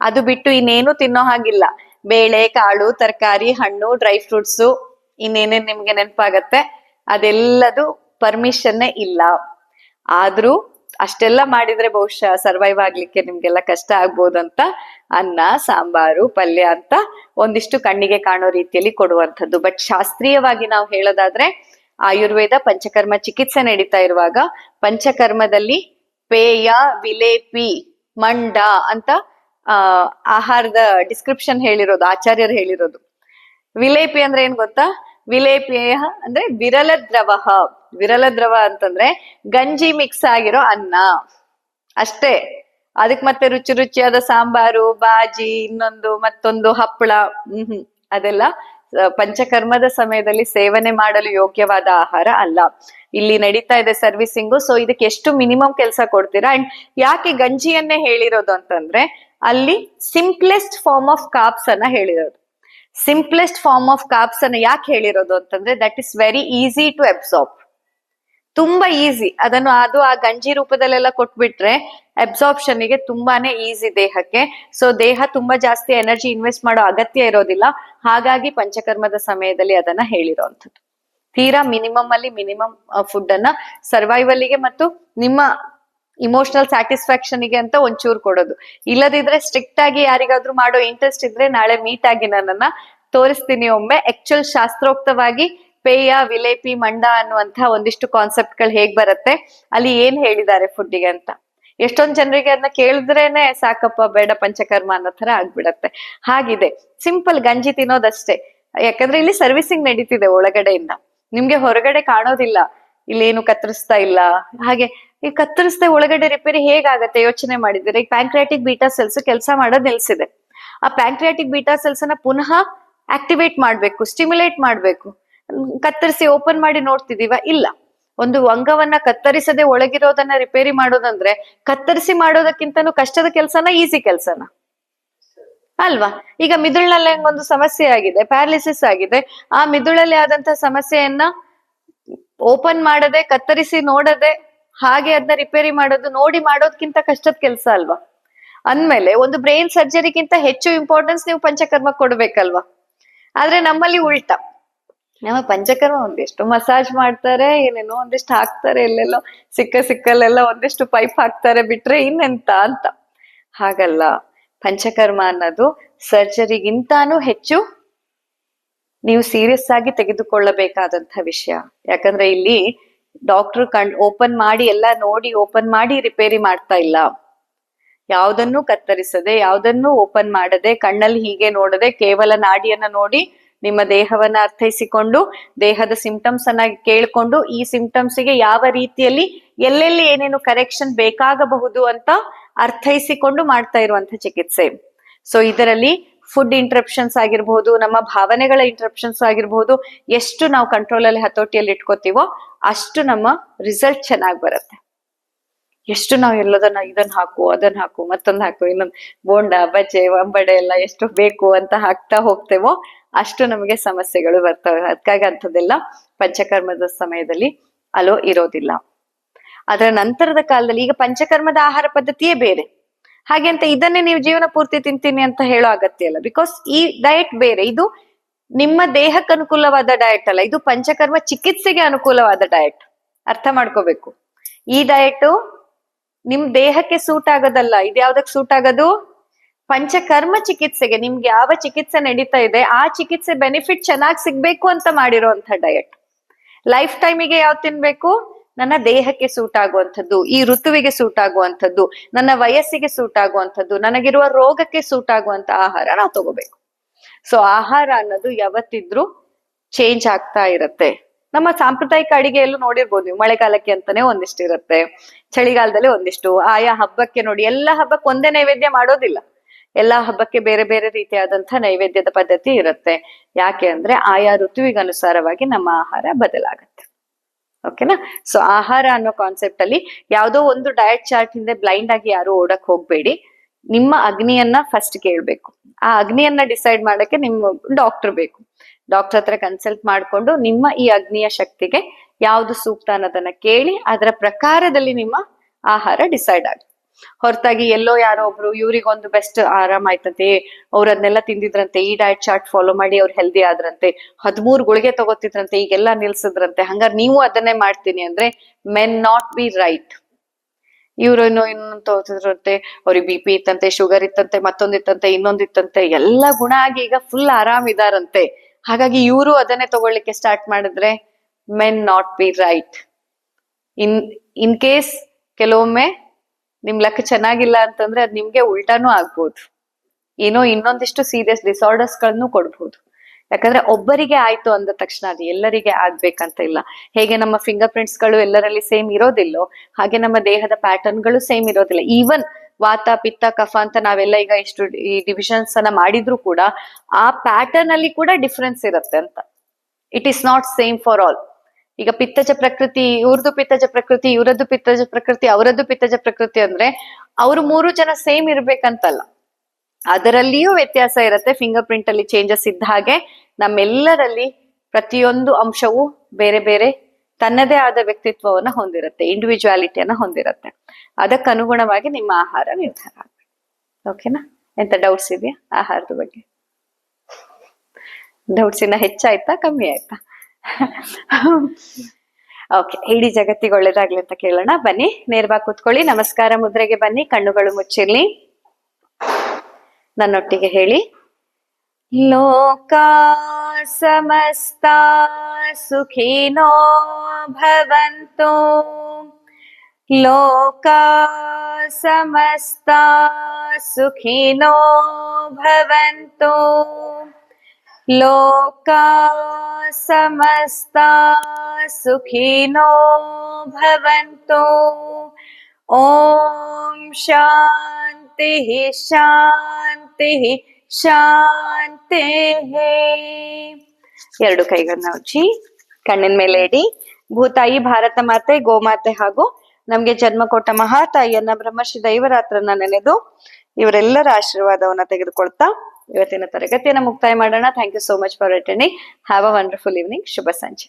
ಅದು ಬಿಟ್ಟು ಇನ್ನೇನು ತಿನ್ನೋ ಹಾಗಿಲ್ಲ. ಬೇಳೆ, ಕಾಳು, ತರಕಾರಿ, ಹಣ್ಣು ಡ್ರೈ ಫ್ರೂಟ್ಸು ಇನ್ನೇನೇನ್ ನಿಮ್ಗೆ ನೆನಪಾಗತ್ತೆ? ಅದೆಲ್ಲದು ಪರ್ಮಿಷನ್ನೇ ಇಲ್ಲ. ಆದ್ರೂ ಅಷ್ಟೆಲ್ಲ ಮಾಡಿದ್ರೆ ಬಹುಶಃ ಸರ್ವೈವ್ ಆಗ್ಲಿಕ್ಕೆ ನಿಮ್ಗೆಲ್ಲ ಕಷ್ಟ ಆಗ್ಬೋದಂತ ಅನ್ನ, ಸಾಂಬಾರು, ಪಲ್ಯ ಅಂತ ಒಂದಿಷ್ಟು ಕಣ್ಣಿಗೆ ಕಾಣೋ ರೀತಿಯಲ್ಲಿ ಕೊಡುವಂಥದ್ದು. ಬಟ್ ಶಾಸ್ತ್ರೀಯವಾಗಿ ನಾವು ಹೇಳೋದಾದ್ರೆ, ಆಯುರ್ವೇದ ಪಂಚಕರ್ಮ ಚಿಕಿತ್ಸೆ ನಡೀತಾ ಇರುವಾಗ ಪಂಚಕರ್ಮದಲ್ಲಿ ಪೇಯ, ವಿಲೇಪಿ, ಮಂಡ ಅಂತ ಆಹಾರದ ಡಿಸ್ಕ್ರಿಪ್ಷನ್ ಹೇಳಿರೋದು, ಆಚಾರ್ಯರು ಹೇಳಿರೋದು. ವಿಲೇಪಿ ಅಂದ್ರೆ ಏನ್ ಗೊತ್ತಾ? ವಿಲೇಪಿಯ ಅಂದ್ರೆ ವಿರಲ ದ್ರವ ವಿರಲ ದ್ರವ ಅಂತಂದ್ರೆ ಗಂಜಿ ಮಿಕ್ಸ್ ಆಗಿರೋ ಅನ್ನ. ಅಷ್ಟೇ. ಅದಕ್ ಮತ್ತೆ ರುಚಿ ರುಚಿಯಾದ ಸಾಂಬಾರು, ಬಾಜಿ, ಇನ್ನೊಂದು ಮತ್ತೊಂದು ಹಪ್ಪಳ ಹ್ಮ್ ಅದೆಲ್ಲ ಪಂಚಕರ್ಮದ ಸಮಯದಲ್ಲಿ ಸೇವನೆ ಮಾಡಲು ಯೋಗ್ಯವಾದ ಆಹಾರ ಅಲ್ಲ. ಇಲ್ಲಿ ನಡೀತಾ ಇದೆ ಸರ್ವಿಸಿಂಗು, ಸೊ ಇದಕ್ಕೆ ಎಷ್ಟು ಮಿನಿಮಮ್ ಕೆಲಸ ಕೊಡ್ತೀರಾ? ಅಂಡ್ ಯಾಕೆ ಗಂಜಿಯನ್ನೇ ಹೇಳಿರೋದು ಅಂತಂದ್ರೆ, ಅಲ್ಲಿ ಸಿಂಪ್ಲೆಸ್ಟ್ ಫಾರ್ಮ್ ಆಫ್ ಕಾಪ್ಸ್ ಅನ್ನ ಹೇಳಿರೋದು. ಸಿಂಪ್ಲೆಸ್ಟ್ ಫಾರ್ಮ್ ಆಫ್ ಕಾಪ್ಸ್ ಅನ್ನು ಯಾಕೆ ಹೇಳಿರೋದು ಅಂತಂದ್ರೆ that is very easy to absorb ತುಂಬಾ ಈಸಿ ಅದನ್ನು ಅದು ಆ ಗಂಜಿ ರೂಪದಲ್ಲೆಲ್ಲ ಕೊಟ್ಬಿಟ್ರೆ ಅಬ್ಸಾರ್ಪ್ಷನ್ಗೆ ತುಂಬಾನೇ ಈಸಿ ದೇಹಕ್ಕೆ. ಸೊ ದೇಹ ತುಂಬಾ ಜಾಸ್ತಿ ಎನರ್ಜಿ ಇನ್ವೆಸ್ಟ್ ಮಾಡೋ ಅಗತ್ಯ ಇರೋದಿಲ್ಲ. ಹಾಗಾಗಿ ಪಂಚಕರ್ಮದ ಸಮಯದಲ್ಲಿ ಅದನ್ನ ಹೇಳಿರೋಂಥದ್ದು ತೀರಾ ಮಿನಿಮಮ್ ಅಲ್ಲಿ ಮಿನಿಮಮ್ ಫುಡ್ ಅನ್ನ ಸರ್ವೈವಲ್ಗೆ ಮತ್ತು ನಿಮ್ಮ ಇಮೋಷನಲ್ ಸ್ಯಾಟಿಸ್ಫ್ಯಾಕ್ಷನ್ಗೆ ಅಂತ ಒಂಚೂರು ಕೊಡೋದು. ಇಲ್ಲದಿದ್ರೆ ಸ್ಟ್ರಿಕ್ಟ್ ಆಗಿ ಯಾರಿಗಾದ್ರೂ ಮಾಡೋ ಇಂಟ್ರೆಸ್ಟ್ ಇದ್ರೆ ನಾಳೆ ಮೀಟ್ ಆಗಿ ನನ್ನನ್ನ ತೋರಿಸ್ತೀನಿ ಒಮ್ಮೆ. ಆಕ್ಚುಲ್ ಶಾಸ್ತ್ರೋಕ್ತವಾಗಿ ಪೇಯ, ವಿಲೇಪಿ, ಮಂಡ ಅನ್ನುವಂತಹ ಒಂದಿಷ್ಟು ಕಾನ್ಸೆಪ್ಟ್ಗಳು ಹೇಗ್ ಬರುತ್ತೆ, ಅಲ್ಲಿ ಏನ್ ಹೇಳಿದ್ದಾರೆ ಫುಡ್ಡಿಗೆ ಅಂತ. ಎಷ್ಟೊಂದ್ ಜನರಿಗೆ ಅದನ್ನ ಕೇಳಿದ್ರೇನೆ ಸಾಕಪ್ಪ, ಬೇಡ ಪಂಚಕರ್ಮ ಅನ್ನೋ ತರ ಆಗ್ಬಿಡತ್ತೆ. ಹಾಗಿದೆ. ಸಿಂಪಲ್ ಗಂಜಿ ತಿನ್ನೋದಷ್ಟೇ. ಯಾಕಂದ್ರೆ ಇಲ್ಲಿ ಸರ್ವಿಸಿಂಗ್ ನಡೀತಿದೆ ಒಳಗಡೆಯಿಂದ. ನಿಮ್ಗೆ ಹೊರಗಡೆ ಕಾಣೋದಿಲ್ಲ. ಇಲ್ಲಿ ಏನು ಕತ್ತರಿಸ್ತಾ ಇಲ್ಲ. ಹಾಗೆ ಈ ಕತ್ತರಿಸದೆ ಒಳಗಡೆ ರಿಪೇರಿ ಹೇಗಾಗತ್ತೆ ಯೋಚನೆ ಮಾಡಿದ್ರೆ ಈ ಪ್ಯಾಂಕ್ರಿಯಾಟಿಕ್ ಬೀಟಾ ಸೆಲ್ಸ್ ಕೆಲಸ ಮಾಡೋದ್ ನಿಲ್ಸಿದೆ. ಆ ಪ್ಯಾಂಕ್ರಿಯಾಟಿಕ್ ಬೀಟಾ ಸೆಲ್ಸ್ ಅನ್ನ ಪುನಃ ಆಕ್ಟಿವೇಟ್ ಮಾಡ್ಬೇಕು ಸ್ಟಿಮ್ಯುಲೇಟ್ ಮಾಡ್ಬೇಕು. ಕತ್ತರಿಸಿ ಓಪನ್ ಮಾಡಿ ನೋಡ್ತಿದೀವ ಇಲ್ಲ. ಒಂದು ಅಂಗವನ್ನ ಕತ್ತರಿಸದೆ ಒಳಗಿರೋದನ್ನ ರಿಪೇರಿ ಮಾಡೋದಂದ್ರೆ ಕತ್ತರಿಸಿ ಮಾಡೋದಕ್ಕಿಂತನೂ ಕಷ್ಟದ ಕೆಲಸನ ಈಸಿ ಕೆಲಸನ. ಅಲ್ವಾ? ಈಗ ಮಿದುಳಿನಲ್ಲಿ ಒಂದು ಸಮಸ್ಯೆ ಆಗಿದೆ ಪ್ಯಾರಾಲಿಸಿಸ್ ಆಗಿದೆ. ಆ ಮಿದುಳಲ್ಲಿ ಆದಂತಹ ಸಮಸ್ಯೆಯನ್ನ ಓಪನ್ ಮಾಡದೆ, ಕತ್ತರಿಸಿ ನೋಡದೆ ಹಾಗೆ ಅದನ್ನ ರಿಪೇರಿ ಮಾಡೋದು, ನೋಡಿ ಮಾಡೋದ್ಕಿಂತ ಕಷ್ಟದ ಕೆಲಸ ಅಲ್ವಾ? ಅಂದ್ಮೇಲೆ ಒಂದು ಬ್ರೈನ್ ಸರ್ಜರಿಗಿಂತ ಹೆಚ್ಚು ಇಂಪಾರ್ಟೆನ್ಸ್ ನೀವು ಪಂಚಕರ್ಮ ಕೊಡ್ಬೇಕಲ್ವಾ? ಆದ್ರೆ ನಮ್ಮಲ್ಲಿ ಉಲ್ಟಾ. ನಮ್ಮ ಪಂಚಕರ್ಮ ಒಂದಿಷ್ಟು ಮಸಾಜ್ ಮಾಡ್ತಾರೆ, ಏನೇನೋ ಒಂದಿಷ್ಟು ಹಾಕ್ತಾರೆ, ಎಲ್ಲೆಲ್ಲೋ ಸಿಕ್ಕ ಸಿಕ್ಕಲ್ಲೆಲ್ಲ ಒಂದಿಷ್ಟು ಪೈಪ್ ಹಾಕ್ತಾರೆ ಬಿಟ್ರೆ ಇನ್ನೆಂತ ಅಂತ. ಹಾಗಲ್ಲ. ಪಂಚಕರ್ಮ ಅನ್ನೋದು ಸರ್ಜರಿಗಿಂತಾನು ಹೆಚ್ಚು ನೀವು ಸೀರಿಯಸ್ ಆಗಿ ತೆಗೆದುಕೊಳ್ಳಬೇಕಾದಂತ ವಿಷಯ. ಯಾಕಂದ್ರೆ ಇಲ್ಲಿ ಡಾಕ್ಟರ್ ಕಣ್ ಓಪನ್ ಮಾಡಿ, ಎಲ್ಲ ನೋಡಿ, ಓಪನ್ ಮಾಡಿ ರಿಪೇರಿ ಮಾಡ್ತಾ ಇಲ್ಲ. ಯಾವುದನ್ನು ಕತ್ತರಿಸದೆ, ಯಾವುದನ್ನು ಓಪನ್ ಮಾಡದೆ, ಕಣ್ಣಲ್ಲಿ ಹೀಗೆ ನೋಡದೆ, ಕೇವಲ ನಾಡಿಯನ್ನ ನೋಡಿ ನಿಮ್ಮ ದೇಹವನ್ನ ಅರ್ಥೈಸಿಕೊಂಡು, ದೇಹದ ಸಿಂಪ್ಟಮ್ಸ್ ಅನ್ನ ಕೇಳ್ಕೊಂಡು, ಈ ಸಿಂಪ್ಟಮ್ಸ್ಗೆ ಯಾವ ರೀತಿಯಲ್ಲಿ ಎಲ್ಲೆಲ್ಲಿ ಏನೇನು ಕರೆಕ್ಷನ್ ಬೇಕಾಗಬಹುದು ಅಂತ ಅರ್ಥೈಸಿಕೊಂಡು ಮಾಡ್ತಾ ಇರುವಂತ ಚಿಕಿತ್ಸೆ. ಸೊ ಇದರಲ್ಲಿ ಫುಡ್ ಇಂಟ್ರಪ್ಷನ್ಸ್ ಆಗಿರ್ಬಹುದು ನಮ್ಮ ಭಾವನೆಗಳ ಇಂಟ್ರಪ್ಷನ್ಸ್ ಆಗಿರ್ಬಹುದು ಎಷ್ಟು ನಾವು ಕಂಟ್ರೋಲ್ ಅಲ್ಲಿ ಹತೋಟಿಯಲ್ಲಿ ಇಟ್ಕೋತೀವೋ ಅಷ್ಟು ನಮ್ಮ ರಿಸಲ್ಟ್ ಚೆನ್ನಾಗಿ ಬರುತ್ತೆ. ಎಷ್ಟು ನಾವು ಎಲ್ಲದನ್ನ ಇದನ್ನ ಹಾಕು ಅದನ್ನ ಹಾಕು, ಮತ್ತೊಂದು ಹಾಕು, ಇನ್ನೊಂದು ಬೋಂಡ ಬಜೆ ಒಂಬಡೆ ಎಲ್ಲ ಎಷ್ಟು ಬೇಕು ಅಂತ ಹಾಕ್ತಾ ಹೋಗ್ತೇವೋ ಅಷ್ಟು ನಮಗೆ ಸಮಸ್ಯೆಗಳು ಬರ್ತವೆ. ಅದಕ್ಕಾಗಿ ಅಂಥದ್ದೆಲ್ಲ ಪಂಚಕರ್ಮದ ಸಮಯದಲ್ಲಿ ಅಲೋ ಇರೋದಿಲ್ಲ. ಅದರ ನಂತರದ ಕಾಲದಲ್ಲಿ ಈಗ ಪಂಚಕರ್ಮದ ಆಹಾರ ಪದ್ಧತಿಯೇ ಬೇರೆ. ಹಾಗೆ ಅಂತ ಇದನ್ನೇ ನೀವು ಜೀವನ ಪೂರ್ತಿ ತಿಂತೀನಿ ಅಂತ ಹೇಳೋ ಅಗತ್ಯ ಇಲ್ಲ. ಬಿಕಾಸ್ ಈ ಡಯಟ್ ಬೇರೆ. ಇದು ನಿಮ್ಮ ದೇಹಕ್ಕೆ ಅನುಕೂಲವಾದ ಡಯಟ್ ಅಲ್ಲ, ಇದು ಪಂಚಕರ್ಮ ಚಿಕಿತ್ಸೆಗೆ ಅನುಕೂಲವಾದ ಡಯಟ್ ಅರ್ಥ ಮಾಡ್ಕೋಬೇಕು. ಈ ಡಯಟ್ ನಿಮ್ ದೇಹಕ್ಕೆ ಸೂಟ್ ಆಗೋದಲ್ಲ, ಇದು ಯಾವ್ದಕ್ ಸೂಟ್ ಆಗೋದು? ಪಂಚಕರ್ಮ ಚಿಕಿತ್ಸೆಗೆ, ನಿಮ್ಗೆ ಯಾವ ಚಿಕಿತ್ಸೆ ನಡೀತಾ ಇದೆ, ಆ ಚಿಕಿತ್ಸೆ ಬೆನಿಫಿಟ್ ಚೆನ್ನಾಗಿ ಸಿಗ್ಬೇಕು ಅಂತ ಮಾಡಿರುವಂತ ಡಯಟ್ ಲೈಫ್ ಟೈಮಿಗೆ ಯಾವ್ ತಿನ್ಬೇಕು? ನನ್ನ ದೇಹಕ್ಕೆ ಸೂಟ್ ಆಗುವಂಥದ್ದು, ಈ ಋತುವಿಗೆ ಸೂಟ್ ಆಗುವಂಥದ್ದು, ನನ್ನ ವಯಸ್ಸಿಗೆ ಸೂಟ್ ಆಗುವಂಥದ್ದು, ನನಗಿರುವ ರೋಗಕ್ಕೆ ಸೂಟ್ ಆಗುವಂತ ಆಹಾರ ನಾವು ತಗೋಬೇಕು. ಸೊ ಆಹಾರ ಅನ್ನೋದು ಯಾವತ್ತಿದ್ರೂ ಚೇಂಜ್ ಆಗ್ತಾ ಇರತ್ತೆ. ನಮ್ಮ ಸಾಂಪ್ರದಾಯಿಕ ಅಡಿಗೆಯಲ್ಲೂ ನೋಡಿರ್ಬೋದು ನೀವು ಮಳೆಗಾಲಕ್ಕೆ ಅಂತಾನೆ ಒಂದಿಷ್ಟು ಇರುತ್ತೆ ಚಳಿಗಾಲದಲ್ಲಿ ಒಂದಿಷ್ಟು, ಆಯಾ ಹಬ್ಬಕ್ಕೆ ನೋಡಿ, ಎಲ್ಲ ಹಬ್ಬಕ್ಕೆ ಒಂದೇ ನೈವೇದ್ಯ ಮಾಡೋದಿಲ್ಲ. ಎಲ್ಲಾ ಹಬ್ಬಕ್ಕೆ ಬೇರೆ ಬೇರೆ ರೀತಿಯಾದಂತಹ ನೈವೇದ್ಯದ ಪದ್ಧತಿ ಇರುತ್ತೆ. ಯಾಕೆ ಅಂದ್ರೆ ಆಯಾ ಋತುವಿಗನುಸಾರವಾಗಿ ನಮ್ಮ ಆಹಾರ ಬದಲಾಗತ್ತೆ. ಓಕೆನಾ? ಸೊ ಆಹಾರ ಅನ್ನೋ ಕಾನ್ಸೆಪ್ಟ್ ಅಲ್ಲಿ ಯಾವುದೋ ಒಂದು ಡಯಟ್ ಚಾರ್ಟ್ ಹಿಂದೆ ಬ್ಲೈಂಡ್ ಆಗಿ ಯಾರು ಓಡಕ್ ಹೋಗ್ಬೇಡಿ. ನಿಮ್ಮ ಅಗ್ನಿಯನ್ನ ಫಸ್ಟ್ ಕೇಳ್ಬೇಕು. ಆ ಅಗ್ನಿಯನ್ನ ಡಿಸೈಡ್ ಮಾಡಕ್ಕೆ ನಿಮ್ಮ ಡಾಕ್ಟರ್ ಬೇಕು. ಡಾಕ್ಟರ್ ಹತ್ರ ಕನ್ಸಲ್ಟ್ ಮಾಡ್ಕೊಂಡು ನಿಮ್ಮ ಈ ಅಗ್ನಿಯ ಶಕ್ತಿಗೆ ಯಾವ್ದು ಸೂಕ್ತ ಅನ್ನೋದನ್ನ ಕೇಳಿ ಅದರ ಪ್ರಕಾರದಲ್ಲಿ ನಿಮ್ಮ ಆಹಾರ ಡಿಸೈಡ್ ಆಗುತ್ತೆ ಹೊರತಾಗಿ ಎಲ್ಲೋ ಯಾರೋ ಒಬ್ರು ಇವ್ರಿಗೊಂದು ಬೆಸ್ಟ್ ಆರಾಮ್ ಆಯ್ತಂತೆ, ಅವ್ರು ಅದನ್ನೆಲ್ಲ ತಿಂದಿದ್ರಂತೆ, ಈ ಡಯಟ್ ಚಾರ್ಟ್ ಫಾಲೋ ಮಾಡಿ ಅವ್ರು ಹೆಲ್ದಿ ಆದ್ರಂತೆ, ಹದಿಮೂರು ಗುಳಿಗೆ ತಗೋತಿದ್ರಂತೆ, ಈಗೆಲ್ಲ ನಿಲ್ಸಿದ್ರಂತೆ, ಹಂಗಾರೆ ನೀವು ಅದನ್ನೇ ಮಾಡ್ತೀನಿ ಅಂದ್ರೆ ಮೆನ್ ನಾಟ್ ಬಿ ರೈಟ್ ಇವ್ರೇನೋ ಇನ್ನೊಂದು ತೋತಿದ್ರಂತೆ ಅವ್ರಿಗೆ ಬಿ ಪಿ ಇತ್ತಂತೆ ಶುಗರ್ ಇತ್ತಂತೆ ಮತ್ತೊಂದಿತ್ತಂತೆ ಇನ್ನೊಂದಿತ್ತಂತೆ ಎಲ್ಲ ಗುಣ ಆಗಿ ಈಗ ಫುಲ್ ಆರಾಮ್ ಇದಾರಂತೆ. ಹಾಗಾಗಿ ಇವರು ಅದನ್ನೇ ತಗೊಳ್ಳಿಕ್ಕೆ ಸ್ಟಾರ್ಟ್ ಮಾಡಿದ್ರೆ may not be right in in case ಕೆಲವೊಮ್ಮೆ ನಿಮ್ ಲೆಕ್ಕ ಚೆನ್ನಾಗಿಲ್ಲ ಅಂತಂದ್ರೆ ಅದ್ ನಿಮ್ಗೆ ಉಲ್ಟಾನು ಆಗ್ಬೋದು. ಏನೋ ಇನ್ನೊಂದಿಷ್ಟು ಸೀರಿಯಸ್ ಡಿಸಾರ್ಡರ್ಸ್ಗಳನ್ನು ಕೊಡ್ಬೋದು. ಯಾಕಂದ್ರೆ ಒಬ್ಬರಿಗೆ ಆಯ್ತು ಅಂದ ತಕ್ಷಣ ಅದು ಎಲ್ಲರಿಗೆ ಆಗ್ಬೇಕಂತ ಇಲ್ಲ. ಹೇಗೆ ನಮ್ಮ ಫಿಂಗರ್ ಪ್ರಿಂಟ್ಸ್ಗಳು ಎಲ್ಲರಲ್ಲಿ ಸೇಮ್ ಇರೋದಿಲ್ಲೋ, ಹಾಗೆ ನಮ್ಮ ದೇಹದ ಪ್ಯಾಟರ್ನ್ಗಳು ಸೇಮ್ ಇರೋದಿಲ್ಲ. ಈವನ್ ವಾತ, ಪಿತ್ತ, ಕಫ ಅಂತ ನಾವೆಲ್ಲ ಈಗ ಇಷ್ಟು ಈ ಡಿವಿಷನ್ಸ್ ಅನ್ನ ಮಾಡಿದ್ರು ಕೂಡ ಆ ಪ್ಯಾಟರ್ನ್ ಅಲ್ಲಿ ಕೂಡ ಡಿಫ್ರೆನ್ಸ್ ಇರುತ್ತೆ ಅಂತ. It is not same for all ಈಗ ಪಿತ್ತಜ ಪ್ರಕೃತಿ, ಇವ್ರದ್ದು ಪಿತ್ತಜ ಪ್ರಕೃತಿ, ಇವರದ್ದು ಪಿತ್ತಜ ಪ್ರಕೃತಿ, ಅವರದ್ದು ಪಿತ್ತಜ ಪ್ರಕೃತಿ ಅಂದ್ರೆ ಅವ್ರು ಮೂರು ಜನ ಸೇಮ್ ಇರ್ಬೇಕಂತಲ್ಲ. ಅದರಲ್ಲಿಯೂ ವ್ಯತ್ಯಾಸ ಇರುತ್ತೆ. ಫಿಂಗರ್ ಪ್ರಿಂಟ್ ಅಲ್ಲಿ ಚೇಂಜಸ್ ಇದ್ದ ಹಾಗೆ ನಮ್ಮೆಲ್ಲರಲ್ಲಿ ಪ್ರತಿಯೊಂದು ಅಂಶವು ಬೇರೆ ಬೇರೆ ತನ್ನದೇ ಆದ ವ್ಯಕ್ತಿತ್ವವನ್ನ ಹೊಂದಿರುತ್ತೆ ಇಂಡಿವಿಜುವಾಲಿಟಿಯನ್ನ ಹೊಂದಿರುತ್ತೆ. ಅದಕ್ಕನುಗುಣವಾಗಿ ನಿಮ್ಮ ಆಹಾರ ನಿರ್ಧಾರ ಓಕೆನಾ ಎಂತ ಡೌಟ್ಸ್ ಇದೆಯಾ ಆಹಾರದ ಬಗ್ಗೆ? ಡೌಟ್ಸ್ ಇನ್ನ ಹೆಚ್ಚಾಯ್ತಾ ಕಮ್ಮಿ ಆಯ್ತಾ? ಓಕೆ ಇಡೀ ಜಗತ್ತಿಗೆ ಒಳ್ಳೇದಾಗ್ಲಿ ಅಂತ ಕೇಳೋಣ. ಬನ್ನಿ, ನೇರವಾಗಿ ಕೂತ್ಕೊಳ್ಳಿ. ನಮಸ್ಕಾರ ಮುದ್ರೆಗೆ ಬನ್ನಿ, ಕಣ್ಣುಗಳು ಮುಚ್ಚಿರ್ಲಿ. ನನ್ನೊಟ್ಟಿಗೆ ಹೇಳಿ ಲೋಕ ಸಮಸ್ತ ಸುಖಿನೋ ಭವಂತು ಲೋಕ ಸಮಸ್ತ ಸುಖಿನೋ ಭವಂತು ಲೋಕ ಸಮಸ್ತ ಸುಖಿನೋ ಭವಂತು ಓಂ ಶಾಂತಿ ಶಾಂತಿ ಶಾಂತಿ ಎರಡು ಕೈಗಳನ್ನ ಉಜ್ಜಿ ಕಣ್ಣಿನ ಮೇಲೆ ಇಡಿ ಭೂತಾಯಿ, ಭಾರತ ಮಾತೆ, ಗೋಮಾತೆ ಹಾಗೂ ನಮ್ಗೆ ಜನ್ಮ ಕೊಟ್ಟ ಮಹಾತಾಯಿಯನ್ನ, ಬ್ರಹ್ಮಶ್ರೀ ದೈವರಾತ್ರನ ನೆನೆದು ಇವರೆಲ್ಲರ ಆಶೀರ್ವಾದವನ್ನ ತೆಗೆದುಕೊಳ್ತಾ ಇವತ್ತಿನ ತರಗತಿಯನ್ನ ಮುಕ್ತಾಯ ಮಾಡೋಣ. Thank you so much for attending have a wonderful evening ಶುಭ ಸಂಜೆ.